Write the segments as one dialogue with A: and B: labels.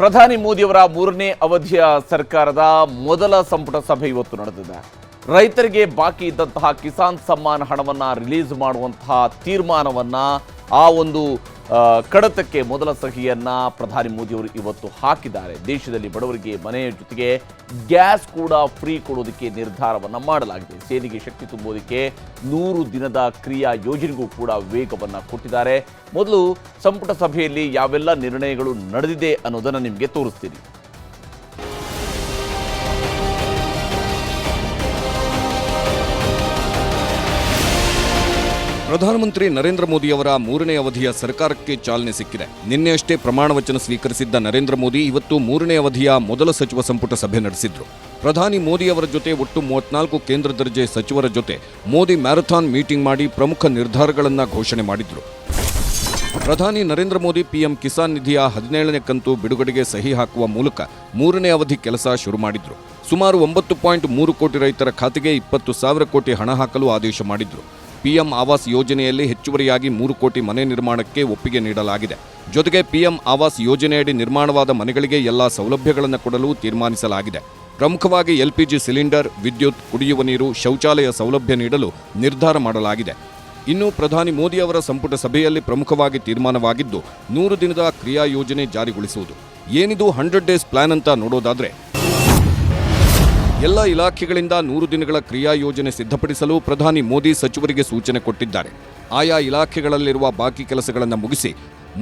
A: ಪ್ರಧಾನಿ ಮೋದಿಯವರ ಮೂರನೇ ಅವಧಿಯ ಸರ್ಕಾರದ ಮೊದಲ ಸಂಪುಟ ಸಭೆ ಇವತ್ತು ನಡೆದಿದೆ. ರೈತರಿಗೆ ಬಾಕಿ ಇದ್ದಂತಹ ಕಿಸಾನ್ ಸಮ್ಮಾನ್ ಹಣವನ್ನ ರಿಲೀಸ್ ಮಾಡುವಂತಹ ತೀರ್ಮಾನವನ್ನು ಆ ಒಂದು ಕಡತಕ್ಕೆ ಮೊದಲ ಸಹಿಯನ್ನ ಪ್ರಧಾನಿ ಮೋದಿಯವರು ಇವತ್ತು ಹಾಕಿದ್ದಾರೆ. ದೇಶದಲ್ಲಿ ಬಡವರಿಗೆ ಮನೆಯ ಜೊತೆಗೆ ಗ್ಯಾಸ್ ಕೂಡ ಫ್ರೀ ಕೊಡೋದಕ್ಕೆ ನಿರ್ಧಾರವನ್ನ ಮಾಡಲಾಗಿದೆ. ಸೇನೆಗೆ ಶಕ್ತಿ ತುಂಬೋದಕ್ಕೆ ನೂರು ದಿನದ ಕ್ರಿಯಾ ಯೋಜನೆಗೂ ಕೂಡ ವೇಗವನ್ನು ಕೊಟ್ಟಿದ್ದಾರೆ. ಮೊದಲು ಸಂಪುಟ ಸಭೆಯಲ್ಲಿ ಯಾವೆಲ್ಲ ನಿರ್ಣಯಗಳು ನಡೆದಿದೆ ಅನ್ನೋದನ್ನು ನಿಮಗೆ ತೋರಿಸ್ತೀನಿ.
B: ಪ್ರಧಾನಮಂತ್ರಿ ನರೇಂದ್ರ ಮೋದಿಯವರ ಮೂರನೇ ಅವಧಿಯ ಸರ್ಕಾರಕ್ಕೆ ಚಾಲನೆ ಸಿಕ್ಕಿದೆ. ನಿನ್ನೆಯಷ್ಟೇ ಪ್ರಮಾಣ ವಚನ ಸ್ವೀಕರಿಸಿದ್ದ ನರೇಂದ್ರ ಮೋದಿ ಇವತ್ತು ಮೂರನೇ ಅವಧಿಯ ಮೊದಲ ಸಚಿವ ಸಂಪುಟ ಸಭೆ ನಡೆಸಿದ್ರು. ಪ್ರಧಾನಿ ಮೋದಿಯವರ ಜೊತೆ ಒಟ್ಟು ಮೂವತ್ನಾಲ್ಕು ಕೇಂದ್ರ ದರ್ಜೆ ಸಚಿವರ ಜೊತೆ ಮೋದಿ ಮ್ಯಾರಥಾನ್ ಮೀಟಿಂಗ್ ಮಾಡಿ ಪ್ರಮುಖ ನಿರ್ಧಾರಗಳನ್ನು ಘೋಷಣೆ ಮಾಡಿದ್ರು. ಪ್ರಧಾನಿ ನರೇಂದ್ರ ಮೋದಿ ಪಿಎಂ ಕಿಸಾನ್ ನಿಧಿಯ ಹದಿನೇಳನೇ ಕಂತು ಬಿಡುಗಡೆಗೆ ಸಹಿ ಹಾಕುವ ಮೂಲಕ ಮೂರನೇ ಅವಧಿ ಕೆಲಸ ಶುರು ಮಾಡಿದ್ರು. ಸುಮಾರು ಒಂಬತ್ತು ಪಾಯಿಂಟ್ ಮೂರು ಕೋಟಿ ರೈತರ ಖಾತೆಗೆ ಇಪ್ಪತ್ತು ಸಾವಿರ ಕೋಟಿ ಹಣ ಹಾಕಲು ಆದೇಶ ಮಾಡಿದ್ರು. ಪಿಎಂ ಆವಾಸ್ ಯೋಜನೆಯಲ್ಲಿ ಹೆಚ್ಚುವರಿಯಾಗಿ ಮೂರು ಕೋಟಿ ಮನೆ ನಿರ್ಮಾಣಕ್ಕೆ ಒಪ್ಪಿಗೆ ನೀಡಲಾಗಿದೆ. ಜೊತೆಗೆ ಪಿಎಂ ಆವಾಸ್ ಯೋಜನೆಯಡಿ ನಿರ್ಮಾಣವಾದ ಮನೆಗಳಿಗೆ ಎಲ್ಲ ಸೌಲಭ್ಯಗಳನ್ನು ಕೊಡಲು ತೀರ್ಮಾನಿಸಲಾಗಿದೆ. ಪ್ರಮುಖವಾಗಿ ಎಲ್ಪಿಜಿ ಸಿಲಿಂಡರ್, ವಿದ್ಯುತ್, ಕುಡಿಯುವ ನೀರು, ಶೌಚಾಲಯ ಸೌಲಭ್ಯ ನೀಡಲು ನಿರ್ಧಾರ ಮಾಡಲಾಗಿದೆ. ಇನ್ನು ಪ್ರಧಾನಿ ಮೋದಿ ಅವರ ಸಂಪುಟ ಸಭೆಯಲ್ಲಿ ಪ್ರಮುಖವಾಗಿ ತೀರ್ಮಾನವಾಗಿದ್ದು, ನೂರು ದಿನದ ಕ್ರಿಯಾ ಯೋಜನೆ ಜಾರಿಗೊಳಿಸುವುದು. ಏನಿದು ಹಂಡ್ರೆಡ್ ಡೇಸ್ ಪ್ಲಾನ್ ಅಂತ ನೋಡೋದಾದ್ರೆ ಎಲ್ಲ ಇಲಾಖೆಗಳಿಂದ ನೂರು ದಿನಗಳ ಕ್ರಿಯಾ ಯೋಜನೆ ಸಿದ್ಧಪಡಿಸಲು ಪ್ರಧಾನಿ ಮೋದಿ ಸಚಿವರಿಗೆ ಸೂಚನೆ ಕೊಟ್ಟಿದ್ದಾರೆ. ಆಯಾ ಇಲಾಖೆಗಳಲ್ಲಿರುವ ಬಾಕಿ ಕೆಲಸಗಳನ್ನು ಮುಗಿಸಿ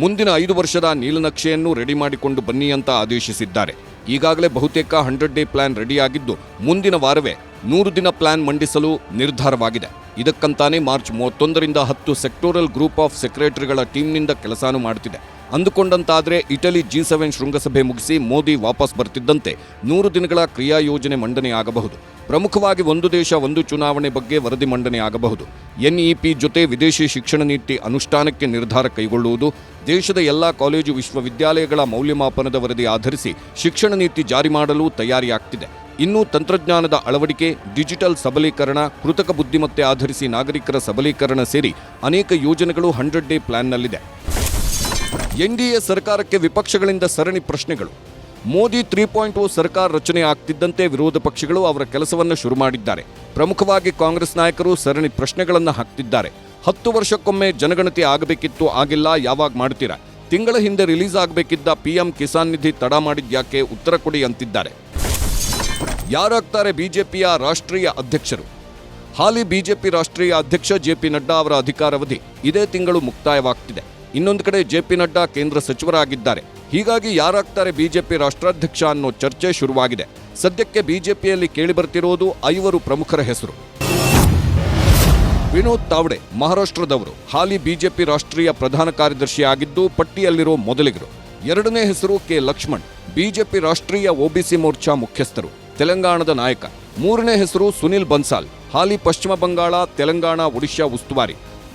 B: ಮುಂದಿನ ಐದು ವರ್ಷದ ನೀಲನಕ್ಷೆಯನ್ನು ರೆಡಿ ಮಾಡಿಕೊಂಡು ಬನ್ನಿ ಅಂತ ಆದೇಶಿಸಿದ್ದಾರೆ. ಈಗಾಗಲೇ ಬಹುತೇಕ ಹಂಡ್ರೆಡ್ ಡೇ ಪ್ಲಾನ್ ರೆಡಿಯಾಗಿದ್ದು ಮುಂದಿನ ವಾರವೇ ನೂರು ದಿನ ಪ್ಲಾನ್ ಮಂಡಿಸಲು ನಿರ್ಧಾರವಾಗಿದೆ. ಇದಕ್ಕಂತಾನೆ ಮಾರ್ಚ್ ಮೂವತ್ತೊಂದರಿಂದ ಹತ್ತು ಸೆಕ್ಟೋರಲ್ ಗ್ರೂಪ್ ಆಫ್ ಸೆಕ್ರೆಟರಿಗಳ ಟೀಮ್ನಿಂದ ಕೆಲಸನೂ ಮಾಡುತ್ತಿದೆ ಅಂದುಕೊಂಡಂತಾದ್ರೆ ಇಟಲಿ ಜಿ ಸೆವೆನ್ ಶೃಂಗಸಭೆ ಮುಗಿಸಿ ಮೋದಿ ವಾಪಸ್ ಬರ್ತಿದ್ದಂತೆ ನೂರು ದಿನಗಳ ಕ್ರಿಯಾ ಯೋಜನೆ ಮಂಡನೆ ಆಗಬಹುದು. ಪ್ರಮುಖವಾಗಿ ಒಂದು ದೇಶ, ಒಂದು ಚುನಾವಣೆ ಬಗ್ಗೆ ವರದಿ ಮಂಡನೆ ಆಗಬಹುದು. ಎನ್ಇಪಿ ಜೊತೆ ವಿದೇಶಿ ಶಿಕ್ಷಣ ನೀತಿ ಅನುಷ್ಠಾನಕ್ಕೆ ನಿರ್ಧಾರ ಕೈಗೊಳ್ಳುವುದು, ದೇಶದ ಎಲ್ಲ ಕಾಲೇಜು ವಿಶ್ವವಿದ್ಯಾಲಯಗಳ ಮೌಲ್ಯಮಾಪನದ ವರದಿ ಆಧರಿಸಿ ಶಿಕ್ಷಣ ನೀತಿ ಜಾರಿ ಮಾಡಲು ತಯಾರಿಯಾಗ್ತಿದೆ. ಇನ್ನು ತಂತ್ರಜ್ಞಾನದ ಅಳವಡಿಕೆ, ಡಿಜಿಟಲ್ ಸಬಲೀಕರಣ, ಕೃತಕ ಬುದ್ಧಿಮತ್ತೆ ಆಧರಿಸಿ ನಾಗರಿಕರ ಸಬಲೀಕರಣ ಸೇರಿ ಅನೇಕ ಯೋಜನೆಗಳು ಹಂಡ್ರೆಡ್ ಡೇ ಪ್ಲಾನ್ನಲ್ಲಿದೆ. ಎನ್ಡಿಎ ಸರ್ಕಾರಕ್ಕೆ ವಿಪಕ್ಷಗಳಿಂದ ಸರಣಿ ಪ್ರಶ್ನೆಗಳು. ಮೋದಿ ತ್ರೀ ಪಾಯಿಂಟ್ ಓ ಸರ್ಕಾರ ರಚನೆ ಆಗ್ತಿದ್ದಂತೆ ವಿರೋಧ ಪಕ್ಷಗಳು ಅವರ ಕೆಲಸವನ್ನು ಶುರು ಮಾಡಿದ್ದಾರೆ. ಪ್ರಮುಖವಾಗಿ ಕಾಂಗ್ರೆಸ್ ನಾಯಕರು ಸರಣಿ ಪ್ರಶ್ನೆಗಳನ್ನು ಹಾಕ್ತಿದ್ದಾರೆ. ಹತ್ತು ವರ್ಷಕ್ಕೊಮ್ಮೆ ಜನಗಣತಿ ಆಗಬೇಕಿತ್ತು, ಆಗಿಲ್ಲ, ಯಾವಾಗ ಮಾಡ್ತೀರಾ? ತಿಂಗಳ ಹಿಂದೆ ರಿಲೀಸ್ ಆಗಬೇಕಿದ್ದ ಪಿಎಂ ಕಿಸಾನ್ ನಿಧಿ ತಡ ಮಾಡಿದ್ಯಾಕೆ ಉತ್ತರ ಕೊಡಿ ಅಂತಿದ್ದಾರೆ. ಯಾರಾಗ್ತಾರೆ ಬಿಜೆಪಿಯ ರಾಷ್ಟ್ರೀಯ ಅಧ್ಯಕ್ಷರು? ಹಾಲಿ ಬಿಜೆಪಿ ರಾಷ್ಟ್ರೀಯ ಅಧ್ಯಕ್ಷ ಜೆ ಪಿ ನಡ್ಡಾ ಅವರ ಅಧಿಕಾರಾವಧಿ ಇದೇ ತಿಂಗಳು ಮುಕ್ತಾಯವಾಗ್ತಿದೆ. ಇನ್ನೊಂದು ಕಡೆ ಜೆಪಿ ನಡ್ಡಾ ಕೇಂದ್ರ ಸಚಿವರಾಗಿದ್ದಾರೆ. ಹೀಗಾಗಿ ಯಾರಾಗ್ತಾರೆ ಬಿಜೆಪಿ ರಾಷ್ಟ್ರಾಧ್ಯಕ್ಷ ಅನ್ನೋ ಚರ್ಚೆ ಶುರುವಾಗಿದೆ. ಸದ್ಯಕ್ಕೆ ಬಿಜೆಪಿಯಲ್ಲಿ ಕೇಳಿಬರ್ತಿರೋದು ಐವರು ಪ್ರಮುಖರ ಹೆಸರು. ವಿನೋದ್ ತಾವ್ಡೆ, ಮಹಾರಾಷ್ಟ್ರದವರು. ಹಾಲಿ ಬಿಜೆಪಿ ರಾಷ್ಟ್ರೀಯ ಪ್ರಧಾನ ಕಾರ್ಯದರ್ಶಿಯಾಗಿದ್ದು ಪಟ್ಟಿಯಲ್ಲಿರೋ ಮೊದಲಿಗರು. ಎರಡನೇ ಹೆಸರು ಕೆ ಲಕ್ಷ್ಮಣ್. ಬಿಜೆಪಿ ರಾಷ್ಟ್ರೀಯ ಒಬಿಸಿ ಮೋರ್ಚಾ ಮುಖ್ಯಸ್ಥರು. ತೆಲಂಗಾಣದ ನಾಯಕ. ಮೂರನೇ ಹೆಸರು ಸುನಿಲ್ ಬನ್ಸಾಲ್. ಹಾಲಿ ಪಶ್ಚಿಮ ಬಂಗಾಳ, ತೆಲಂಗಾಣ, ಒಡಿಶಾ ಉಸ್ತುವಾರಿ.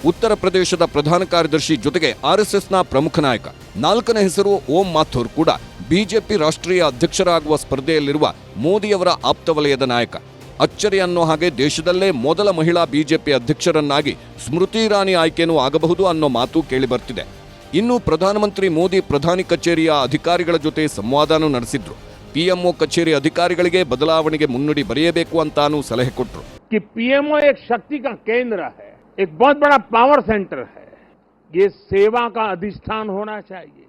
B: ಉತ್ತರ ಪ್ರದೇಶದ ಪ್ರಧಾನ ಕಾರ್ಯದರ್ಶಿ ಜೊತೆಗೆ ಆರ್ಎಸ್ಎಸ್ನ ಪ್ರಮುಖ ನಾಯಕ. ನಾಲ್ಕನೇ ಹೆಸರು ಓಂ ಮಾಥೂರ್ ಕೂಡ ಬಿಜೆಪಿ ರಾಷ್ಟ್ರೀಯ ಅಧ್ಯಕ್ಷರಾಗುವ ಸ್ಪರ್ಧೆಯಲ್ಲಿರುವ ಮೋದಿಯವರ ಆಪ್ತ ವಲಯದ ನಾಯಕ. ಅಚ್ಚರಿ ಅನ್ನೋ ಹಾಗೆ ದೇಶದಲ್ಲೇ ಮೊದಲ ಮಹಿಳಾ ಬಿಜೆಪಿ ಅಧ್ಯಕ್ಷರನ್ನಾಗಿ ಸ್ಮೃತಿ ಇರಾನಿ ಆಯ್ಕೆನೂ ಆಗಬಹುದು ಅನ್ನೋ ಮಾತು ಕೇಳಿಬರ್ತಿದೆ. ಇನ್ನು ಪ್ರಧಾನಮಂತ್ರಿ ಮೋದಿ ಪ್ರಧಾನಿ ಕಚೇರಿಯ ಅಧಿಕಾರಿಗಳ ಜೊತೆ ಸಂವಾದನೂ ನಡೆಸಿದ್ರು. ಪಿಎಂಒ ಕಚೇರಿ ಅಧಿಕಾರಿಗಳಿಗೆ ಬದಲಾವಣೆಗೆ ಮುನ್ನುಡಿ ಬರೆಯಬೇಕು ಅಂತಾನೂ ಸಲಹೆ ಕೊಟ್ಟರು
C: एक बहुत बड़ा पावर सेंटर है। ये सेवा का अधिष्ठान होना चाहिए।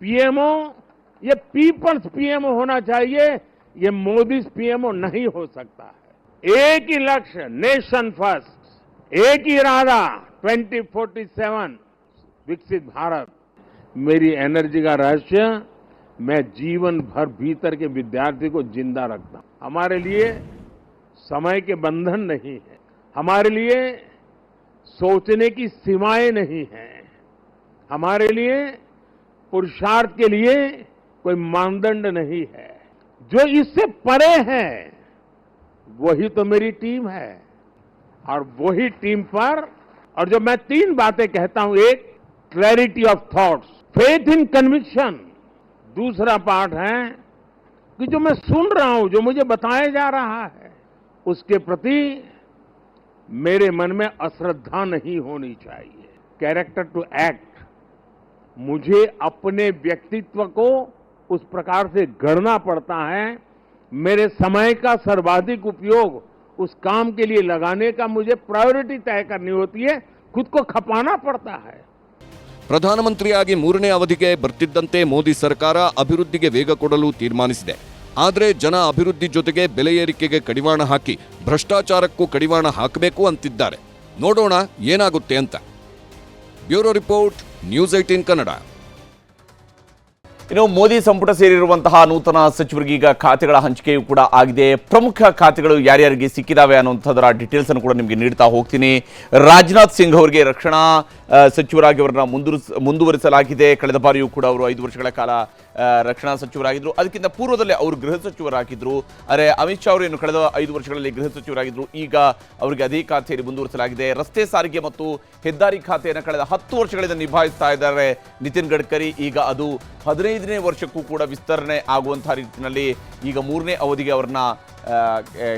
C: पीएमओ, ये पीपल्स पीएमओ होना चाहिए। ये मोदी पीएमओ नहीं हो सकता है। एक ही लक्ष्य, नेशन फ़र्स्ट। एक ही इरादा 2047 विकसित भारत। मेरी एनर्जी का रहस्य, मैं जीवन भर भीतर के विद्यार्थी को ज़िंदा रखता हूँ। हमारे लिए समय के बंधन नहीं है। हमारे लिए सोचने की सीमाएँ नहीं हैं। हमारे लिए, पुरुषार्थ के लिए कोई मानदंड नहीं है। जो इससे परे हैं, वही तो मेरी टीम है। और वही टीम पर, और जो मैं तीन बातें कहता हूँ, एक clarity of thoughts faith in conviction दूसरा पार्ट है कि जो मैं सुन रहा हूँ, जो मुझे बताया जा रहा है, उसके प्रति मेरे मन में अश्रद्धा नहीं होनी चाहिए कैरेक्टर टू एक्ट मुझे अपने व्यक्तित्व को उस प्रकार से गढ़ना पड़ता है मेरे समय का सर्वाधिक उपयोग उस काम के लिए लगाने का मुझे प्रायोरिटी तय करनी होती है खुद को खपाना पड़ता है
B: ಪ್ರಧಾನಮಂತ್ರಿಯಾಗಿ ಮೂರನೇ ಅವಧಿಗೆ ಬರ್ತಿದ್ದಂತೆ ಮೋದಿ ಸರ್ಕಾರ ಅಭಿವೃದ್ಧಿಗೆ ವೇಗ ಕೊಡಲು ತೀರ್ಮಾನಿಸಿದೆ ಆದರೆ ಜನ ಅಭಿವೃದ್ಧಿ ಜೊತೆಗೆ ಬೆಲೆ ಏರಿಕೆಗೆ ಕಡಿವಾಣ ಹಾಕಿ ಭ್ರಷ್ಟಾಚಾರಕ್ಕೂ ಕಡಿವಾಣ ಹಾಕಬೇಕು ಅಂತಿದ್ದಾರೆ. ನೋಡೋಣ ಏನಾಗುತ್ತೆ ಅಂತ. Bureau report, news eighteen Kannada.
A: ಇನ್ನು ಮೋದಿ ಸಂಪುಟ ಸೇರಿರುವಂತಹ ನೂತನ ಸಚಿವರಿಗೆ ಈಗ ಖಾತೆಗಳ ಹಂಚಿಕೆಯೂ ಕೂಡ ಆಗಿದೆ. ಪ್ರಮುಖ ಖಾತೆಗಳು ಯಾರ್ಯಾರಿಗೆ ಸಿಕ್ಕಿದಾವೆ ಅನ್ನುವಂಥದ್ದರ ಡೀಟೇಲ್ಸ್ ಅನ್ನು ಕೂಡ ನಿಮಗೆ ನೀಡ್ತಾ ಹೋಗ್ತೀನಿ. ರಾಜನಾಥ್ ಸಿಂಗ್ ಅವರಿಗೆ ರಕ್ಷಣಾ ಸಚಿವರಾಗಿ ಅವರನ್ನ ಮುಂದುವರಿಸ, ಮುಂದುವರಿಸಲಾಗಿದೆ. ಕಳೆದ ಬಾರಿಯೂ ಕೂಡ ಅವರು ಐದು ವರ್ಷಗಳ ಕಾಲ ರಕ್ಷಣಾ ಸಚಿವರಾಗಿದ್ದರು ಅದಕ್ಕಿಂತ ಪೂರ್ವದಲ್ಲೇ ಅವರು ಗೃಹ ಸಚಿವರಾಗಿದ್ದರು ಆದರೆ ಅಮಿತ್ ಶಾ ಅವರು ಕಳೆದ ಐದು ವರ್ಷಗಳಲ್ಲಿ ಗೃಹ ಸಚಿವರಾಗಿದ್ದರು ಈಗ ಅವರಿಗೆ ಅದೇ ಖಾತೆಯಲ್ಲಿ ಮುಂದುವರಿಸಲಾಗಿದೆ. ರಸ್ತೆ ಸಾರಿಗೆ ಮತ್ತು ಹೆದ್ದಾರಿ ಖಾತೆಯನ್ನು ಕಳೆದ ಹತ್ತು ವರ್ಷಗಳಿಂದ ನಿಭಾಯಿಸ್ತಾ ಇದ್ದಾರೆ ನಿತಿನ್ ಗಡ್ಕರಿ. ಈಗ ಅದು ಹದಿನೈದನೇ ವರ್ಷಕ್ಕೂ ಕೂಡ ವಿಸ್ತರಣೆ ಆಗುವಂತಹ ರೀತಿಯಲ್ಲಿ ಈಗ ಮೂರನೇ ಅವಧಿಗೆ ಅವರನ್ನ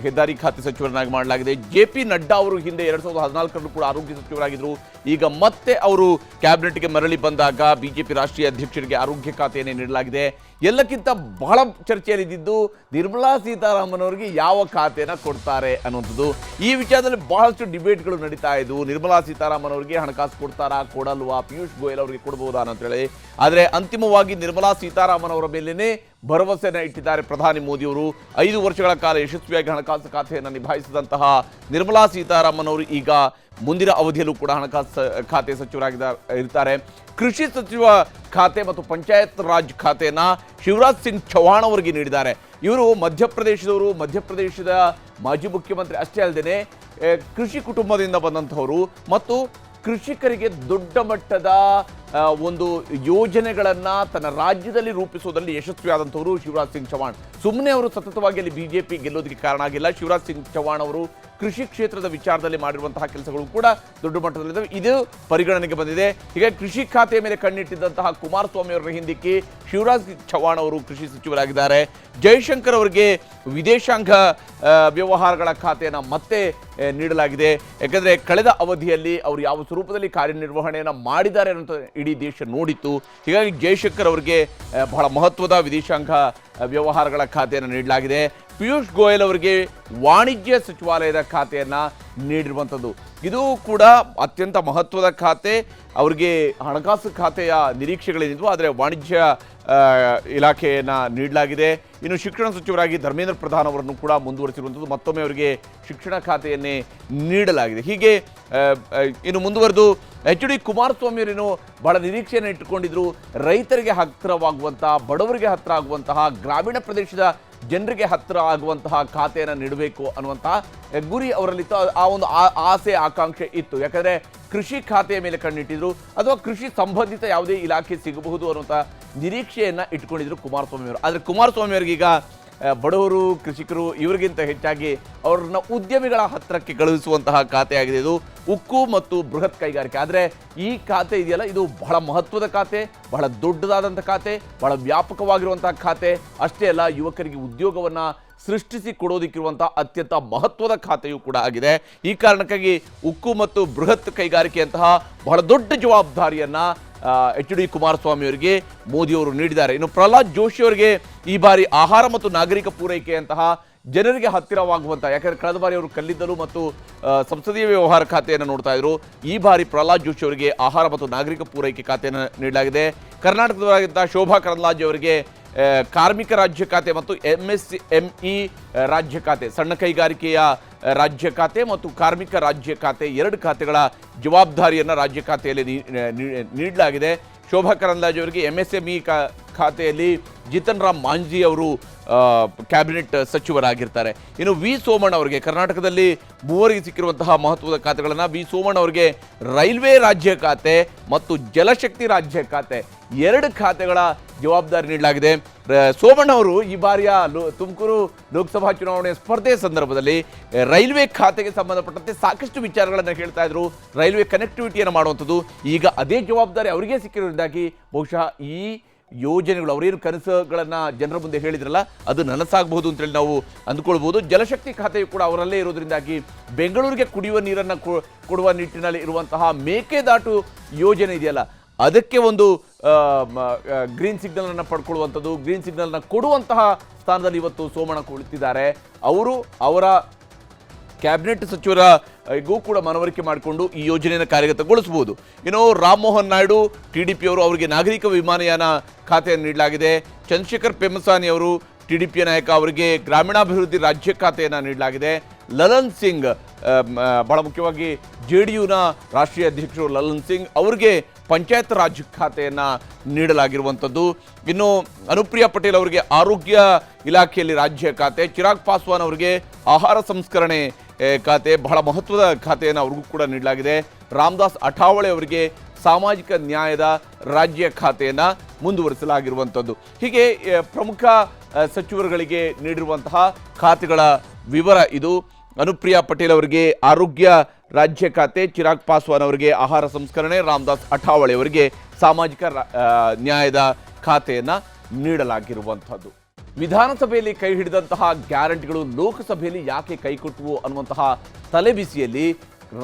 A: ಹೆದ್ದಾರಿ ಖಾತೆ ಸಚಿವರನ್ನಾಗಿ ಮಾಡಲಾಗಿದೆ. ಜೆ ಪಿ ನಡ್ಡಾ ಅವರು ಹಿಂದೆ ಎರಡು ಸಾವಿರದ ಹದಿನಾಲ್ಕರಲ್ಲೂ ಕೂಡ ಆರೋಗ್ಯ ಸಚಿವರಾಗಿದ್ದರು ಈಗ ಮತ್ತೆ ಅವರು ಕ್ಯಾಬಿನೆಟ್ಗೆ ಮರಳಿ ಬಂದಾಗ ಬಿಜೆಪಿ ರಾಷ್ಟ್ರೀಯ ಅಧ್ಯಕ್ಷರಿಗೆ ಆರೋಗ್ಯ ಖಾತೆಯನ್ನು ನೀಡಲಾಗಿದೆ. ಎಲ್ಲಕ್ಕಿಂತ ಬಹಳ ಚರ್ಚೆಯಲ್ಲಿದ್ದು ನಿರ್ಮಲಾ ಸೀತಾರಾಮನ್ ಅವರಿಗೆ ಯಾವ ಖಾತೆನ ಕೊಡ್ತಾರೆ ಅನ್ನುವಂಥದ್ದು. ಈ ವಿಚಾರದಲ್ಲಿ ಬಹಳಷ್ಟು ಡಿಬೇಟ್ಗಳು ನಡೀತಾ ಇದ್ದವು ನಿರ್ಮಲಾ ಸೀತಾರಾಮನ್ ಅವರಿಗೆ ಹಣಕಾಸು ಕೊಡ್ತಾರಾ, ಕೊಡಲ್ವಾ? ಪಿಯೂಷ್ ಗೋಯಲ್ ಅವರಿಗೆ ಕೊಡ್ಬೋದಾ ಅಂತೇಳಿ. ಆದರೆ ಅಂತಿಮವಾಗಿ ನಿರ್ಮಲಾ ಸೀತಾರಾಮನ್ ಅವರ ಮೇಲೇನೆ ಭರವಸೆಯನ್ನು ಇಟ್ಟಿದ್ದಾರೆ ಪ್ರಧಾನಿ ಮೋದಿಯವರು. ಐದು ವರ್ಷಗಳ ಕಾಲ ಯಶಸ್ವಿಯಾಗಿ ಹಣಕಾಸು ಖಾತೆಯನ್ನು ನಿಭಾಯಿಸಿದಂತಹ ನಿರ್ಮಲಾ ಸೀತಾರಾಮನ್ ಅವರು ಈಗ ಮುಂದಿನ ಅವಧಿಯಲ್ಲೂ ಕೂಡ ಹಣಕಾಸು ಖಾತೆ ಸಚಿವರಾಗಿದ್ದಾರೆ, ಇರ್ತಾರೆ. ಕೃಷಿ ಸಚಿವ ಖಾತೆ ಮತ್ತು ಪಂಚಾಯತ್ ರಾಜ್ ಖಾತೆಯನ್ನ ಶಿವರಾಜ್ ಸಿಂಗ್ ಚೌಹಾಣ್ ಅವರಿಗೆ ನೀಡಿದ್ದಾರೆ. ಇವರು ಮಧ್ಯಪ್ರದೇಶದವರು, ಮಧ್ಯಪ್ರದೇಶದ ಮಾಜಿ ಮುಖ್ಯಮಂತ್ರಿ ಅಷ್ಟೇ ಅಲ್ಲದೆ ಕೃಷಿ ಕುಟುಂಬದಿಂದ ಬಂದಂಥವರು ಮತ್ತು ಕೃಷಿಕರಿಗೆ ದೊಡ್ಡ ಮಟ್ಟದ ಒಂದು ಯೋಜನೆಗಳನ್ನ ತನ್ನ ರಾಜ್ಯದಲ್ಲಿ ರೂಪಿಸುವುದರಲ್ಲಿ ಯಶಸ್ವಿಯಾದಂಥವರು ಶಿವರಾಜ್ ಸಿಂಗ್ ಚೌಹಾಣ್. ಸುಮ್ಮನೆ ಅವರು ಸತತವಾಗಿ ಅಲ್ಲಿ ಬಿ ಜೆ ಪಿ ಗೆಲ್ಲೋದಕ್ಕೆ ಕಾರಣ ಆಗಿಲ್ಲ. ಶಿವರಾಜ್ ಸಿಂಗ್ ಚೌಹಾಣ್ ಅವರು ಕೃಷಿ ಕ್ಷೇತ್ರದ ವಿಚಾರದಲ್ಲಿ ಮಾಡಿರುವಂತಹ ಕೆಲಸಗಳು ಕೂಡ ದೊಡ್ಡ ಮಟ್ಟದಲ್ಲಿದ್ದಾವೆ. ಇದು ಪರಿಗಣನೆಗೆ ಬಂದಿದೆ. ಹೀಗಾಗಿ ಕೃಷಿ ಖಾತೆಯ ಮೇಲೆ ಕಣ್ಣಿಟ್ಟಿದ್ದಂತಹ ಕುಮಾರಸ್ವಾಮಿ ಅವರ ಹಿಂದಿಕ್ಕಿ ಶಿವರಾಜ್ ಚೌಹಾಣ್ ಅವರು ಕೃಷಿ ಸಚಿವರಾಗಿದ್ದಾರೆ. ಜೈಶಂಕರ್ ಅವರಿಗೆ ವಿದೇಶಾಂಗ ವ್ಯವಹಾರಗಳ ಖಾತೆಯನ್ನು ಮತ್ತೆ ನೀಡಲಾಗಿದೆ. ಯಾಕಂದರೆ ಕಳೆದ ಅವಧಿಯಲ್ಲಿ ಅವರು ಯಾವ ಸ್ವರೂಪದಲ್ಲಿ ಕಾರ್ಯನಿರ್ವಹಣೆಯನ್ನು ಮಾಡಿದ್ದಾರೆ ಅಂತ ಇಡೀ ದೇಶ ನೋಡಿತ್ತು. ಹೀಗಾಗಿ ಜೈಶಂಕರ್ ಅವರಿಗೆ ಬಹಳ ಮಹತ್ವದ ವಿದೇಶಾಂಗ ವ್ಯವಹಾರಗಳ ಖಾತೆಯನ್ನು ನೀಡಲಾಗಿದೆ. ಪಿಯೂಷ್ ಗೋಯಲ್ ಅವರಿಗೆ ವಾಣಿಜ್ಯ ಸಚಿವಾಲಯದ ಖಾತೆಯನ್ನು ನೀಡಿರುವಂಥದ್ದು ಇದು ಕೂಡ ಅತ್ಯಂತ ಮಹತ್ವದ ಖಾತೆ. ಅವರಿಗೆ ಹಣಕಾಸು ಖಾತೆಯ ನಿರೀಕ್ಷೆಗಳೇನಿದ್ವು ಆದರೆ ವಾಣಿಜ್ಯ ಇಲಾಖೆಯನ್ನು ನೀಡಲಾಗಿದೆ. ಇನ್ನು ಶಿಕ್ಷಣ ಸಚಿವರಾಗಿ ಧರ್ಮೇಂದ್ರ ಪ್ರಧಾನ್ ಅವರನ್ನು ಕೂಡ ಮುಂದುವರಿಸಿರುವಂಥದ್ದು ಮತ್ತೊಮ್ಮೆ ಅವರಿಗೆ ಶಿಕ್ಷಣ ಖಾತೆಯನ್ನೇ ನೀಡಲಾಗಿದೆ. ಹೀಗೆ ಇನ್ನು ಮುಂದುವರೆದು ಎಚ್ ಡಿ ಕುಮಾರಸ್ವಾಮಿಯವರೇನು ಬಹಳ ನಿರೀಕ್ಷೆಯನ್ನು ಇಟ್ಟುಕೊಂಡಿದ್ರು, ರೈತರಿಗೆ ಹತ್ತಿರವಾಗುವಂತಹ, ಬಡವರಿಗೆ ಹತ್ತಿರ ಆಗುವಂತಹ ಗ್ರಾಮೀಣ ಪ್ರದೇಶದ ಜನರಿಗೆ ಹತ್ತಿರ ಆಗುವಂತಹ ಖಾತೆಯನ್ನು ನೀಡಬೇಕು ಅನ್ನುವಂತಹ ಗುರಿ ಅವರಲ್ಲಿತ್ತು. ಆ- ಒಂದು ಆಸೆ ಆಕಾಂಕ್ಷೆ ಇತ್ತು. ಯಾಕಂದ್ರೆ ಕೃಷಿ ಖಾತೆಯ ಮೇಲೆ ಕಣ್ಣಿಟ್ಟಿದ್ರು ಅಥವಾ ಕೃಷಿ ಸಂಬಂಧಿತ ಯಾವುದೇ ಇಲಾಖೆ ಸಿಗಬಹುದು ಅನ್ನುವಂಥ ನಿರೀಕ್ಷೆಯನ್ನು ಇಟ್ಕೊಂಡಿದ್ರು ಕುಮಾರಸ್ವಾಮಿ ಅವರು ಆದರೆ ಕುಮಾರಸ್ವಾಮಿ ಅವರಿಗೆ ಈಗ ಆ, ಬಡವರು, ಕೃಷಿಕರು ಇವರಿಗಿಂತ ಹೆಚ್ಚಾಗಿ ಅವ್ರನ್ನ ಉದ್ಯಮಿಗಳ ಹತ್ತಿರಕ್ಕೆ ಕಳುಹಿಸುವಂತಹ ಖಾತೆಯಾಗಿದೆ. ಇದು ಉಕ್ಕು ಮತ್ತು ಬೃಹತ್ ಕೈಗಾರಿಕೆ. ಆದರೆ ಈ ಖಾತೆ ಇದೆಯಲ್ಲ, ಇದು ಬಹಳ ಮಹತ್ವದ ಖಾತೆ, ಬಹಳ ದೊಡ್ಡದಾದಂಥ ಖಾತೆ, ಬಹಳ ವ್ಯಾಪಕವಾಗಿರುವಂತಹ ಖಾತೆ. ಅಷ್ಟೇ ಅಲ್ಲ, ಯುವಕರಿಗೆ ಉದ್ಯೋಗವನ್ನ ಸೃಷ್ಟಿಸಿ ಕೊಡೋದಕ್ಕಿರುವಂತಹ ಅತ್ಯಂತ ಮಹತ್ವದ ಖಾತೆಯೂ ಕೂಡ ಆಗಿದೆ. ಈ ಕಾರಣಕ್ಕಾಗಿ ಉಕ್ಕು ಮತ್ತು ಬೃಹತ್ ಕೈಗಾರಿಕೆಯಂತಹ ಬಹಳ ದೊಡ್ಡ ಜವಾಬ್ದಾರಿಯನ್ನ ಎಚ್ ಡಿ ಕುಮಾರಸ್ವಾಮಿ ಅವರಿಗೆ ಮೋದಿಯವರು ನೀಡಿದ್ದಾರೆ. ಇನ್ನು ಪ್ರಹ್ಲಾದ್ ಜೋಶಿ ಅವರಿಗೆ ಈ ಬಾರಿ ಆಹಾರ ಮತ್ತು ನಾಗರಿಕ ಪೂರೈಕೆಯಂತಹ ಜನರಿಗೆ ಹತ್ತಿರವಾಗುವಂತಹ ಯಾಕಂದ್ರೆ ಕಳೆದ ಬಾರಿ ಅವರು ಕಲ್ಲಿದ್ದಲು ಮತ್ತು ಸಂಸದೀಯ ವ್ಯವಹಾರ ಖಾತೆಯನ್ನು ನೋಡ್ತಾ ಇದ್ರು. ಈ ಬಾರಿ ಪ್ರಹ್ಲಾದ್ ಜೋಶಿ ಅವರಿಗೆ ಆಹಾರ ಮತ್ತು ನಾಗರಿಕ ಪೂರೈಕೆ ಖಾತೆಯನ್ನು ನೀಡಲಾಗಿದೆ. ಕರ್ನಾಟಕದವರಾಗಿದ್ದ ಶೋಭಾ ಕರಂದ್ಲಾಜೆ ಅವರಿಗೆ ಕಾರ್ಮಿಕ ರಾಜ್ಯ ಖಾತೆ ಮತ್ತು ಎಂ ಎಸ್ ಎಂ ಇ ರಾಜ್ಯ ಖಾತೆ, ಸಣ್ಣ ಕೈಗಾರಿಕೆಯ ರಾಜ್ಯ ಖಾತೆ ಮತ್ತು ಕಾರ್ಮಿಕ ರಾಜ್ಯ ಖಾತೆ ಎರಡು ಖಾತೆಗಳ ಜವಾಬ್ದಾರಿಯನ್ನು ರಾಜ್ಯ ಖಾತೆಯಲ್ಲಿ ನೀಡಲಾಗಿದೆ. ಶೋಭಾ ಕರಂದಾಜ್ ಅವರಿಗೆ ಎಂ ಎಸ್ ಎಂ ಇ ಖಾತೆಯಲ್ಲಿ ಜಿತನ್ ರಾಮ್ ಮಾಂಜಿ ಅವರು ಕ್ಯಾಬಿನೆಟ್ ಸಚಿವರಾಗಿರ್ತಾರೆ. ಇನ್ನು ವಿ ಸೋಮಣ್ಣ ಅವರಿಗೆ ಕರ್ನಾಟಕದಲ್ಲಿ ಮೂವರಿಗೆ ಸಿಕ್ಕಿರುವಂತಹ ಮಹತ್ವದ ಖಾತೆಗಳನ್ನು ವಿ ಸೋಮಣ್ಣ ಅವರಿಗೆ ರೈಲ್ವೆ ರಾಜ್ಯ ಖಾತೆ ಮತ್ತು ಜಲಶಕ್ತಿ ರಾಜ್ಯ ಖಾತೆ ಎರಡು ಖಾತೆಗಳ ಜವಾಬ್ದಾರಿ ನೀಡಲಾಗಿದೆ. ಸೋಮಣ್ಣ ಅವರು ಈ ಬಾರಿಯ ಲೋ, ತುಮಕೂರು ಲೋಕಸಭಾ ಚುನಾವಣೆಯ ಸ್ಪರ್ಧೆ ಸಂದರ್ಭದಲ್ಲಿ ರೈಲ್ವೆ ಖಾತೆಗೆ ಸಂಬಂಧಪಟ್ಟಂತೆ ಸಾಕಷ್ಟು ವಿಚಾರಗಳನ್ನು ಹೇಳ್ತಾ ಇದ್ರು. ರೈಲ್ವೆ ಕನೆಕ್ಟಿವಿಟಿಯನ್ನು ಮಾಡುವಂಥದ್ದು. ಈಗ ಅದೇ ಜವಾಬ್ದಾರಿ ಅವರಿಗೆ ಸಿಕ್ಕಿರೋದ್ರಿಂದಾಗಿ ಬಹುಶಃ ಈ ಯೋಜನೆಗಳು, ಅವರೇನು ಕನಸುಗಳನ್ನು ಜನರ ಮುಂದೆ ಹೇಳಿದ್ರಲ್ಲ, ಅದು ನನಸಾಗಬಹುದು ಅಂತೇಳಿ ನಾವು ಅಂದ್ಕೊಳ್ಬೋದು ಜಲಶಕ್ತಿ ಖಾತೆಯು ಕೂಡ ಅವರಲ್ಲೇ ಇರೋದ್ರಿಂದಾಗಿ ಬೆಂಗಳೂರಿಗೆ ಕುಡಿಯುವ ನೀರನ್ನು ಕೊಡುವ ನಿಟ್ಟಿನಲ್ಲಿ ಇರುವಂತಹ ಮೇಕೆದಾಟು ಯೋಜನೆ ಇದೆಯಲ್ಲ ಅದಕ್ಕೆ ಒಂದು ಗ್ರೀನ್ ಸಿಗ್ನಲ್ ಅನ್ನು ಪಡ್ಕೊಳ್ಳುವಂಥದ್ದು ಗ್ರೀನ್ ಸಿಗ್ನಲ್ನ ಕೊಡುವಂತಹ ಸ್ಥಾನದಲ್ಲಿ ಇವತ್ತು ಸೋಮಣ್ಣ ಕುಳಿತಿದ್ದಾರೆ. ಅವರು ಅವರ ಕ್ಯಾಬಿನೆಟ್ ಸಚಿವರ ಗೂ ಕೂಡ ಮನವರಿಕೆ ಮಾಡಿಕೊಂಡು ಈ ಯೋಜನೆಯನ್ನು ಕಾರ್ಯಗತಗೊಳಿಸಬಹುದು. ಇನ್ನು ರಾಮಮೋಹನ್ ನಾಯ್ಡು ಟಿ ಡಿ ಪಿಯವರು ಅವರಿಗೆ ನಾಗರಿಕ ವಿಮಾನಯಾನ ಖಾತೆಯನ್ನು ನೀಡಲಾಗಿದೆ. ಚಂದ್ರಶೇಖರ್ ಪೆಮಸಾನಿ ಅವರು ಟಿ ಡಿ ಪಿಯ ನಾಯಕ ಅವರಿಗೆ ಗ್ರಾಮೀಣಾಭಿವೃದ್ಧಿ ರಾಜ್ಯ ಖಾತೆಯನ್ನು ನೀಡಲಾಗಿದೆ. ಲಲನ್ ಸಿಂಗ್ ಬಹಳ ಮುಖ್ಯವಾಗಿ ಜೆ ಡಿ ಯುನ ರಾಷ್ಟ್ರೀಯ ಅಧ್ಯಕ್ಷರು ಲಲನ್ ಸಿಂಗ್ ಅವರಿಗೆ ಪಂಚಾಯತ್ ರಾಜ್ ಖಾತೆಯನ್ನು ನೀಡಲಾಗಿರುವಂಥದ್ದು. ಇನ್ನು ಅನುಪ್ರಿಯಾ ಪಟೇಲ್ ಅವರಿಗೆ ಆರೋಗ್ಯ ಇಲಾಖೆಯಲ್ಲಿ ರಾಜ್ಯ ಖಾತೆ, ಚಿರಾಗ್ ಪಾಸ್ವಾನ್ ಅವರಿಗೆ ಆಹಾರ ಸಂಸ್ಕರಣೆ ಖಾತೆ, ಬಹಳ ಮಹತ್ವದ ಖಾತೆಯನ್ನು ಅವ್ರಿಗೂ ಕೂಡ ನೀಡಲಾಗಿದೆ. ರಾಮದಾಸ್ ಅಠಾವಳೆ ಅವರಿಗೆ ಸಾಮಾಜಿಕ ನ್ಯಾಯದ ರಾಜ್ಯ ಖಾತೆಯನ್ನು ಮುಂದುವರಿಸಲಾಗಿರುವಂಥದ್ದು. ಹೀಗೆ ಪ್ರಮುಖ ಸಚಿವರುಗಳಿಗೆ ನೀಡಿರುವಂತಹ ಖಾತೆಗಳ ವಿವರ ಇದು. ಅನುಪ್ರಿಯಾ ಪಟೇಲ್ ಅವರಿಗೆ ಆರೋಗ್ಯ ರಾಜ್ಯ ಖಾತೆ ಚಿರಾಗ್ ಪಾಸ್ವಾನ್ ಅವರಿಗೆ ಆಹಾರ ಸಂಸ್ಕರಣೆ, ರಾಮದಾಸ್ ಅಠಾವಳೆ ಅವರಿಗೆ ಸಾಮಾಜಿಕ ನ್ಯಾಯದ ಖಾತೆಯನ್ನು ನೀಡಲಾಗಿರುವಂಥದ್ದು. ವಿಧಾನಸಭೆಯಲ್ಲಿ ಕೈ ಹಿಡಿದಂತಹ ಗ್ಯಾರಂಟಿಗಳು ಲೋಕಸಭೆಯಲ್ಲಿ ಯಾಕೆ ಕೈಕೊಟ್ಟವು ಅನ್ನುವಂತಹ ತಲೆಬಿಸಿಯಲ್ಲಿ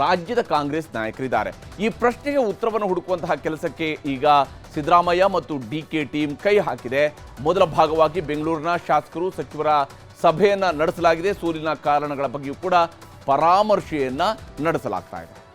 A: ರಾಜ್ಯದ ಕಾಂಗ್ರೆಸ್ ನಾಯಕರಿದ್ದಾರೆ. ಈ ಪ್ರಶ್ನೆಗೆ ಉತ್ತರವನ್ನು ಹುಡುಕುವಂತಹ ಕೆಲಸಕ್ಕೆ ಈಗ ಸಿದ್ದರಾಮಯ್ಯ ಮತ್ತು ಡಿ ಕೆ ಟೀಮ್ ಕೈ ಹಾಕಿದೆ. ಮೊದಲ ಭಾಗವಾಗಿ ಬೆಂಗಳೂರಿನ ಶಾಸಕರು ಸಚಿವರ ಸಭೆಯನ್ನು ನಡೆಸಲಾಗಿದೆ. ಸೂರಿನ ಕಾರಣಗಳ ಬಗ್ಗೆಯೂ ಕೂಡ ಪರಾಮರ್ಶೆಯನ್ನ ನಡೆಸಲಾಗ್ತಾ ಇದೆ.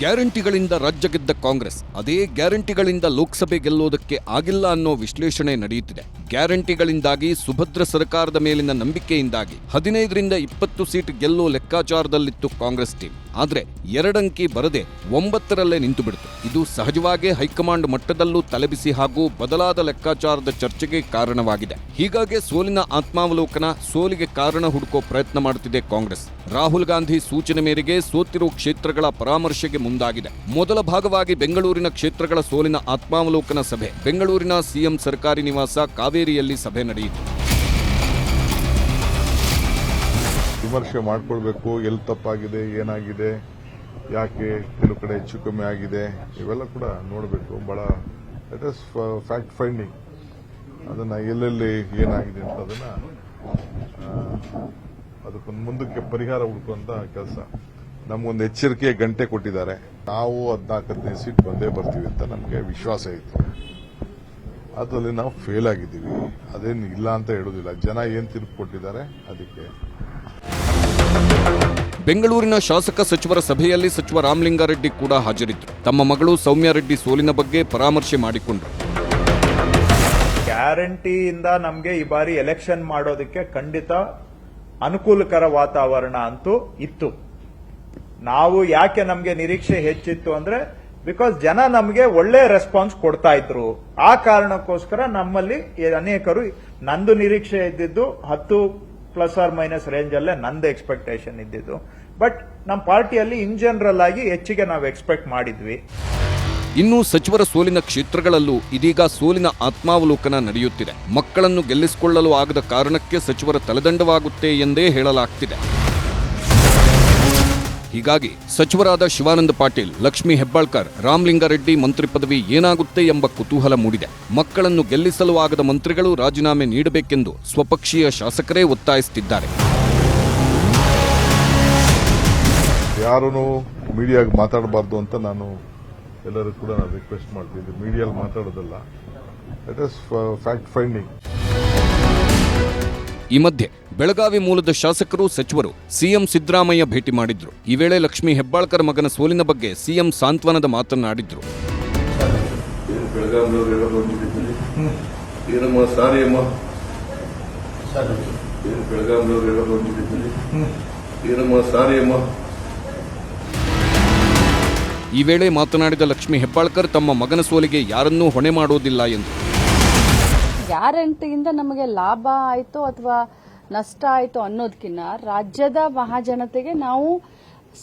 B: ಗ್ಯಾರಂಟಿಗಳಿಂದ ರಾಜ್ಯ ಗೆದ್ದ ಕಾಂಗ್ರೆಸ್, ಅದೇ ಗ್ಯಾರಂಟಿಗಳಿಂದ ಲೋಕಸಭೆ ಗೆಲ್ಲೋದಕ್ಕೆ ಆಗಿಲ್ಲ ಅನ್ನೋ ವಿಶ್ಲೇಷಣೆ ನಡೆಯುತ್ತಿದೆ. ಗ್ಯಾರಂಟಿಗಳಿಂದಾಗಿ ಸುಭದ್ರ ಸರ್ಕಾರದ ಮೇಲಿನ ನಂಬಿಕೆಯಿಂದಾಗಿ ಹದಿನೈದರಿಂದ ಇಪ್ಪತ್ತು ಸೀಟ್ ಗೆಲ್ಲೋ ಲೆಕ್ಕಾಚಾರದಲ್ಲಿತ್ತು ಕಾಂಗ್ರೆಸ್ ಟೀಮ್. ಆದರೆ ಎರಡಂಕಿ ಬರದೆ ಒಂಬತ್ತರಲ್ಲೇ ನಿಂತು ಬಿಡಿತು ಇದು ಸಹಜವಾಗೇ ಹೈಕಮಾಂಡ್ ಮಟ್ಟದಲ್ಲೂ ತಲೆಬಿಸಿ ಹಾಗೂ ಬದಲಾದ ಲೆಕ್ಕಾಚಾರದ ಚರ್ಚೆಗೆ ಕಾರಣವಾಗಿದೆ. ಹೀಗಾಗಿ ಸೋಲಿನ ಆತ್ಮಾವಲೋಕನ ಸೋಲಿಗೆ ಕಾರಣ ಹುಡುಕೋ ಪ್ರಯತ್ನ ಮಾಡುತ್ತಿದೆ ಕಾಂಗ್ರೆಸ್. ರಾಹುಲ್ ಗಾಂಧಿ ಸೂಚನೆ ಮೇರೆಗೆ ಸೋತಿರೋ ಕ್ಷೇತ್ರಗಳ ಪರಾಮರ್ಶೆಗೆ ಮುಂದಾಗಿದೆ. ಮೊದಲ ಭಾಗವಾಗಿ ಬೆಂಗಳೂರಿನ ಕ್ಷೇತ್ರಗಳ ಸೋಲಿನ ಆತ್ಮಾವಲೋಕನ ಸಭೆ. ಬೆಂಗಳೂರಿನ ಸಿಎಂ ಸರ್ಕಾರಿ ನಿವಾಸ ಕಾವೇರಿಯಲ್ಲಿ ಸಭೆ ನಡೆಯಿತು.
D: ವಿಮರ್ಶೆ ಮಾಡಿಕೊಳ್ಬೇಕು, ಎಲ್ಲಿ ತಪ್ಪಾಗಿದೆ, ಏನಾಗಿದೆ, ಯಾಕೆ ಕೆಲವು ಕಡೆ ಹೆಚ್ಚು ಕಮ್ಮಿ ಆಗಿದೆ, ಇವೆಲ್ಲ ಕೂಡ ನೋಡಬೇಕು. ಬಹಳ ದಟ್ ಇಸ್ ಫ್ಯಾಕ್ಟ್ ಫೈಂಡಿಂಗ್ ಅದನ್ನ ಎಲ್ಲೆಲ್ಲಿ ಏನಾಗಿದೆ ಅಂತ ಅದನ್ನ ಅದಕ್ಕೊಂದು ಮುಂದಕ್ಕೆ ಪರಿಹಾರ ಹುಡುಕುವಂತ ಕೆಲಸ. ನಮ್ಗೊಂದು ಎಚ್ಚರಿಕೆ ಗಂಟೆ ಕೊಟ್ಟಿದ್ದಾರೆ. ನಾವು ಹದಿನಾಲ್ಕು ಹದಿನೈದು ಸೀಟ್ ಬಂದೇ ಬರ್ತೀವಿ ಅಂತ ನಮಗೆ ವಿಶ್ವಾಸ ಇತ್ತು. ಅದರಲ್ಲಿ ನಾವು ಫೇಲ್ ಆಗಿದ್ದೀವಿ. ಅದೇನು ಇಲ್ಲ ಅಂತ ಹೇಳೋದಿಲ್ಲ. ಜನ ಏನು ತೀರ್ಪು ಕೊಟ್ಟಿದ್ದಾರೆ ಅದಕ್ಕೆ.
B: ಬೆಂಗಳೂರಿನ ಶಾಸಕ ಸಚಿವರ ಸಭೆಯಲ್ಲಿ ಸಚಿವ ರಾಮಲಿಂಗಾರೆಡ್ಡಿ ಕೂಡ ಹಾಜರಿದ್ದರು. ತಮ್ಮ ಮಗಳು ಸೌಮ್ಯ ರೆಡ್ಡಿ ಸೋಲಿನ ಬಗ್ಗೆ ಪರಾಮರ್ಶೆ ಮಾಡಿಕೊಂಡರು.
E: ಗ್ಯಾರಂಟಿಯಿಂದ ನಮಗೆ ಈ ಬಾರಿ ಎಲೆಕ್ಷನ್ ಮಾಡೋದಕ್ಕೆ ಖಂಡಿತ ಅನುಕೂಲಕರ ವಾತಾವರಣ ಅಂತೂ ಇತ್ತು. ನಾವು ಯಾಕೆ ನಮಗೆ ನಿರೀಕ್ಷೆ ಹೆಚ್ಚಿತ್ತು ಅಂದ್ರೆ ಬಿಕಾಸ್ ಜನ ನಮಗೆ ಒಳ್ಳೆ ರೆಸ್ಪಾನ್ಸ್ ಕೊಡ್ತಾ ಇದ್ರು. ಆ ಕಾರಣಕ್ಕೋಸ್ಕರ ನಮ್ಮಲ್ಲಿ ಅನೇಕರು, ನಂದು ನಿರೀಕ್ಷೆ ಇದ್ದಿದ್ದು ಹತ್ತು ಪ್ಲಸ್ ಆರ್ ಮೈನಸ್ ರೇಂಜ್ ಅಲ್ಲೇ ನಂದು ಎಕ್ಸ್ಪೆಕ್ಟೇಷನ್ ಇದ್ದಿದ್ದು. ಬಟ್ ನಮ್ಮ ಪಾರ್ಟಿಯಲ್ಲಿ ಇನ್ ಜನರಲ್ ಆಗಿ ಹೆಚ್ಚಿಗೆ ನಾವು ಎಕ್ಸ್ಪೆಕ್ಟ್ ಮಾಡಿದ್ವಿ.
B: ಇನ್ನು ಸಚಿವರ ಸೋಲಿನ ಕ್ಷೇತ್ರಗಳಲ್ಲೂ ಇದೀಗ ಸೋಲಿನ ಆತ್ಮಾವಲೋಕನ ನಡೆಯುತ್ತಿದೆ. ಮಕ್ಕಳನ್ನು ಗೆಲ್ಲಿಸಿಕೊಳ್ಳಲು ಆಗದ ಕಾರಣಕ್ಕೆ ಸಚಿವರ ತಲೆದಂಡವಾಗುತ್ತೆ ಎಂದೇ ಹೇಳಲಾಗ್ತಿದೆ. ಹೀಗಾಗಿ ಸಚಿವರಾದ ಶಿವಾನಂದ ಪಾಟೀಲ್, ಲಕ್ಷ್ಮೀ ಹೆಬ್ಬಾಳ್ಕರ್ ರಾಮಲಿಂಗಾರೆಡ್ಡಿ ಮಂತ್ರಿ ಪದವಿ ಏನಾಗುತ್ತೆ ಎಂಬ ಕುತೂಹಲ ಮೂಡಿದೆ. ಮಕ್ಕಳನ್ನು ಗೆಲ್ಲಿಸಲು ಆಗದ ಮಂತ್ರಿಗಳು ರಾಜೀನಾಮೆ ನೀಡಬೇಕೆಂದು ಸ್ವಪಕ್ಷೀಯ ಶಾಸಕರೇ ಒತ್ತಾಯಿಸುತ್ತಿದ್ದಾರೆ.
D: ಯಾರೂ ಮೀಡಿಯಾಗೆ ಮಾತಾಡಬಾರ್ದು ಅಂತ ನಾನು ಎಲ್ಲರೂ ಕೂಡ ರಿಕ್ವೆಸ್ಟ್ ಮಾಡ್ತೀನಿ ಮೀಡಿಯಲ್ಲಿ ಮಾತಾಡೋದಲ್ಲ. ಫ್ಯಾಕ್ಟ್ ಫೈಂಡಿಂಗ್
B: ಈ ಮಧ್ಯೆ ಬೆಳಗಾವಿ ಮೂಲದ ಶಾಸಕರು, ಸಚಿವರು ಸಿಎಂ ಸಿದ್ದರಾಮಯ್ಯ ಭೇಟಿ ಮಾಡಿದ್ರು. ಈ ವೇಳೆ ಲಕ್ಷ್ಮೀ ಹೆಬ್ಬಾಳ್ಕರ್ ಮಗನ ಸೋಲಿನ ಬಗ್ಗೆ ಸಿಎಂ ಸಾಂತ್ವನದ ಮಾತನಾಡಿದ್ರು ಈ ವೇಳೆ ಮಾತನಾಡಿದ ಲಕ್ಷ್ಮೀ ಹೆಬ್ಬಾಳ್ಕರ್ ತಮ್ಮ ಮಗನ ಸೋಲಿಗೆ ಯಾರನ್ನೂ ಹೊಣೆ ಮಾಡೋದಿಲ್ಲ ಎಂದು
F: ಗ್ಯಾರಂಟಿಯಿಂದ ನಮಗೆ ಲಾಭ ಆಯಿತು ಅಥವಾ ನಷ್ಟ ಆಯಿತು ಅನ್ನೋದಕ್ಕಿಂತ ರಾಜ್ಯದ ಮಹಾಜನತೆಗೆ ನಾವು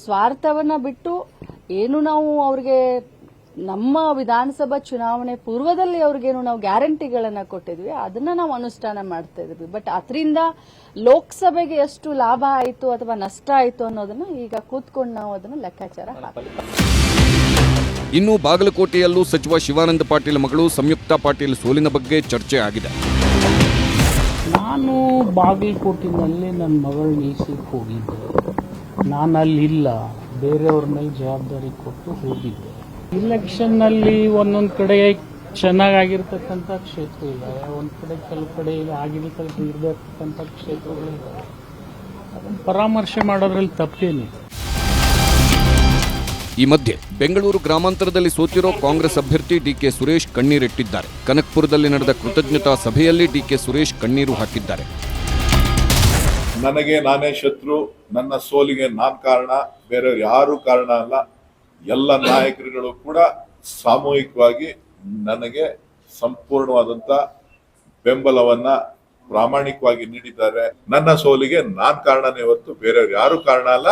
F: ಸ್ವಾರ್ಥವನ್ನ ಬಿಟ್ಟು ಏನು ನಾವು ಅವ್ರಿಗೆ ನಮ್ಮ ವಿಧಾನಸಭಾ ಚುನಾವಣೆ ಪೂರ್ವದಲ್ಲಿ ಅವ್ರಿಗೇನು ನಾವು ಗ್ಯಾರಂಟಿಗಳನ್ನ ಕೊಟ್ಟಿದ್ವಿ, ಅದನ್ನ ನಾವು ಅನುಷ್ಠಾನ ಮಾಡ್ತಾ ಇದ್ವಿ. ಬಟ್ ಅದರಿಂದ ಲೋಕಸಭೆಗೆ ಎಷ್ಟು ಲಾಭ ಆಯಿತು ಅಥವಾ ನಷ್ಟ ಆಯಿತು ಅನ್ನೋದನ್ನ ಈಗ ಕೂತ್ಕೊಂಡು ನಾವು ಅದನ್ನ ಲೆಕ್ಕಾಚಾರ ಹಾಕ್ತೀವಿ.
B: ಇನ್ನು ಬಾಗಲಕೋಟೆಯಲ್ಲೂ ಸಚಿವ ಶಿವಾನಂದ ಪಾಟೀಲ್ ಮಗಳು ಸಂಯುಕ್ತ ಪಾಟೀಲ್ ಸೋಲಿನ ಬಗ್ಗೆ ಚರ್ಚೆ ಆಗಿದೆ.
G: ನಾನು ಬಾಗಲಕೋಟಿನಲ್ಲಿ ನನ್ನ ಮಗಳ ನೀಸಕ್ಕೆ ಹೋಗಿದ್ದೆ. ನಾನು ಅಲ್ಲಿಲ್ಲ ಬೇರೆಯವ್ರ ಮೇಲೆ ಜವಾಬ್ದಾರಿ ಕೊಟ್ಟು ಹೋಗಿದ್ದೆ. ಇಲೆಕ್ಷನ್ನಲ್ಲಿ ಒಂದೊಂದು ಕಡೆ ಚೆನ್ನಾಗಾಗಿರ್ತಕ್ಕಂಥ ಕ್ಷೇತ್ರ ಇಲ್ಲ. ಒಂದು ಕಡೆ ಕೆಲವು ಕಡೆ ಆಗಿರ್ತಕ್ಕಂಥ ಇರತಕ್ಕಂಥ ಕ್ಷೇತ್ರಗಳಿದ್ದಾವೆ ಅದನ್ನು ಪರಾಮರ್ಶೆ ಮಾಡೋದ್ರಲ್ಲಿ ತಪ್ಪೇನಿದೆ
B: ಈ ಮಧ್ಯೆ ಬೆಂಗಳೂರು ಗ್ರಾಮಾಂತರದಲ್ಲಿ ಸೋತಿರೋ ಕಾಂಗ್ರೆಸ್ ಅಭ್ಯರ್ಥಿ ಡಿಕೆ ಸುರೇಶ್ ಕಣ್ಣೀರಿಟ್ಟಿದ್ದಾರೆ. ಕನಕ್ಪುರದಲ್ಲಿ ನಡೆದ ಕೃತಜ್ಞತಾ ಸಭೆಯಲ್ಲಿ ಡಿಕೆ ಸುರೇಶ್ ಕಣ್ಣೀರು ಹಾಕಿದ್ದಾರೆ.
H: ನನಗೆ ನಾನೇ ಶತ್ರು, ನನ್ನ ಸೋಲಿಗೆ ನಾನ್ ಕಾರಣ ಬೇರೆಯವ್ರು ಯಾರು ಕಾರಣ ಅಲ್ಲ. ಎಲ್ಲ ನಾಯಕರುಗಳು ಕೂಡ ಸಾಮೂಹಿಕವಾಗಿ ನನಗೆ ಸಂಪೂರ್ಣವಾದಂತ ಬೆಂಬಲವನ್ನ ಪ್ರಾಮಾಣಿಕವಾಗಿ ನೀಡಿದ್ದಾರೆ. ನನ್ನ ಸೋಲಿಗೆ ನಾನ್ ಕಾರಣನೇ ಹೊತ್ತು ಬೇರೆಯವ್ರು ಯಾರು ಕಾರಣ ಅಲ್ಲ.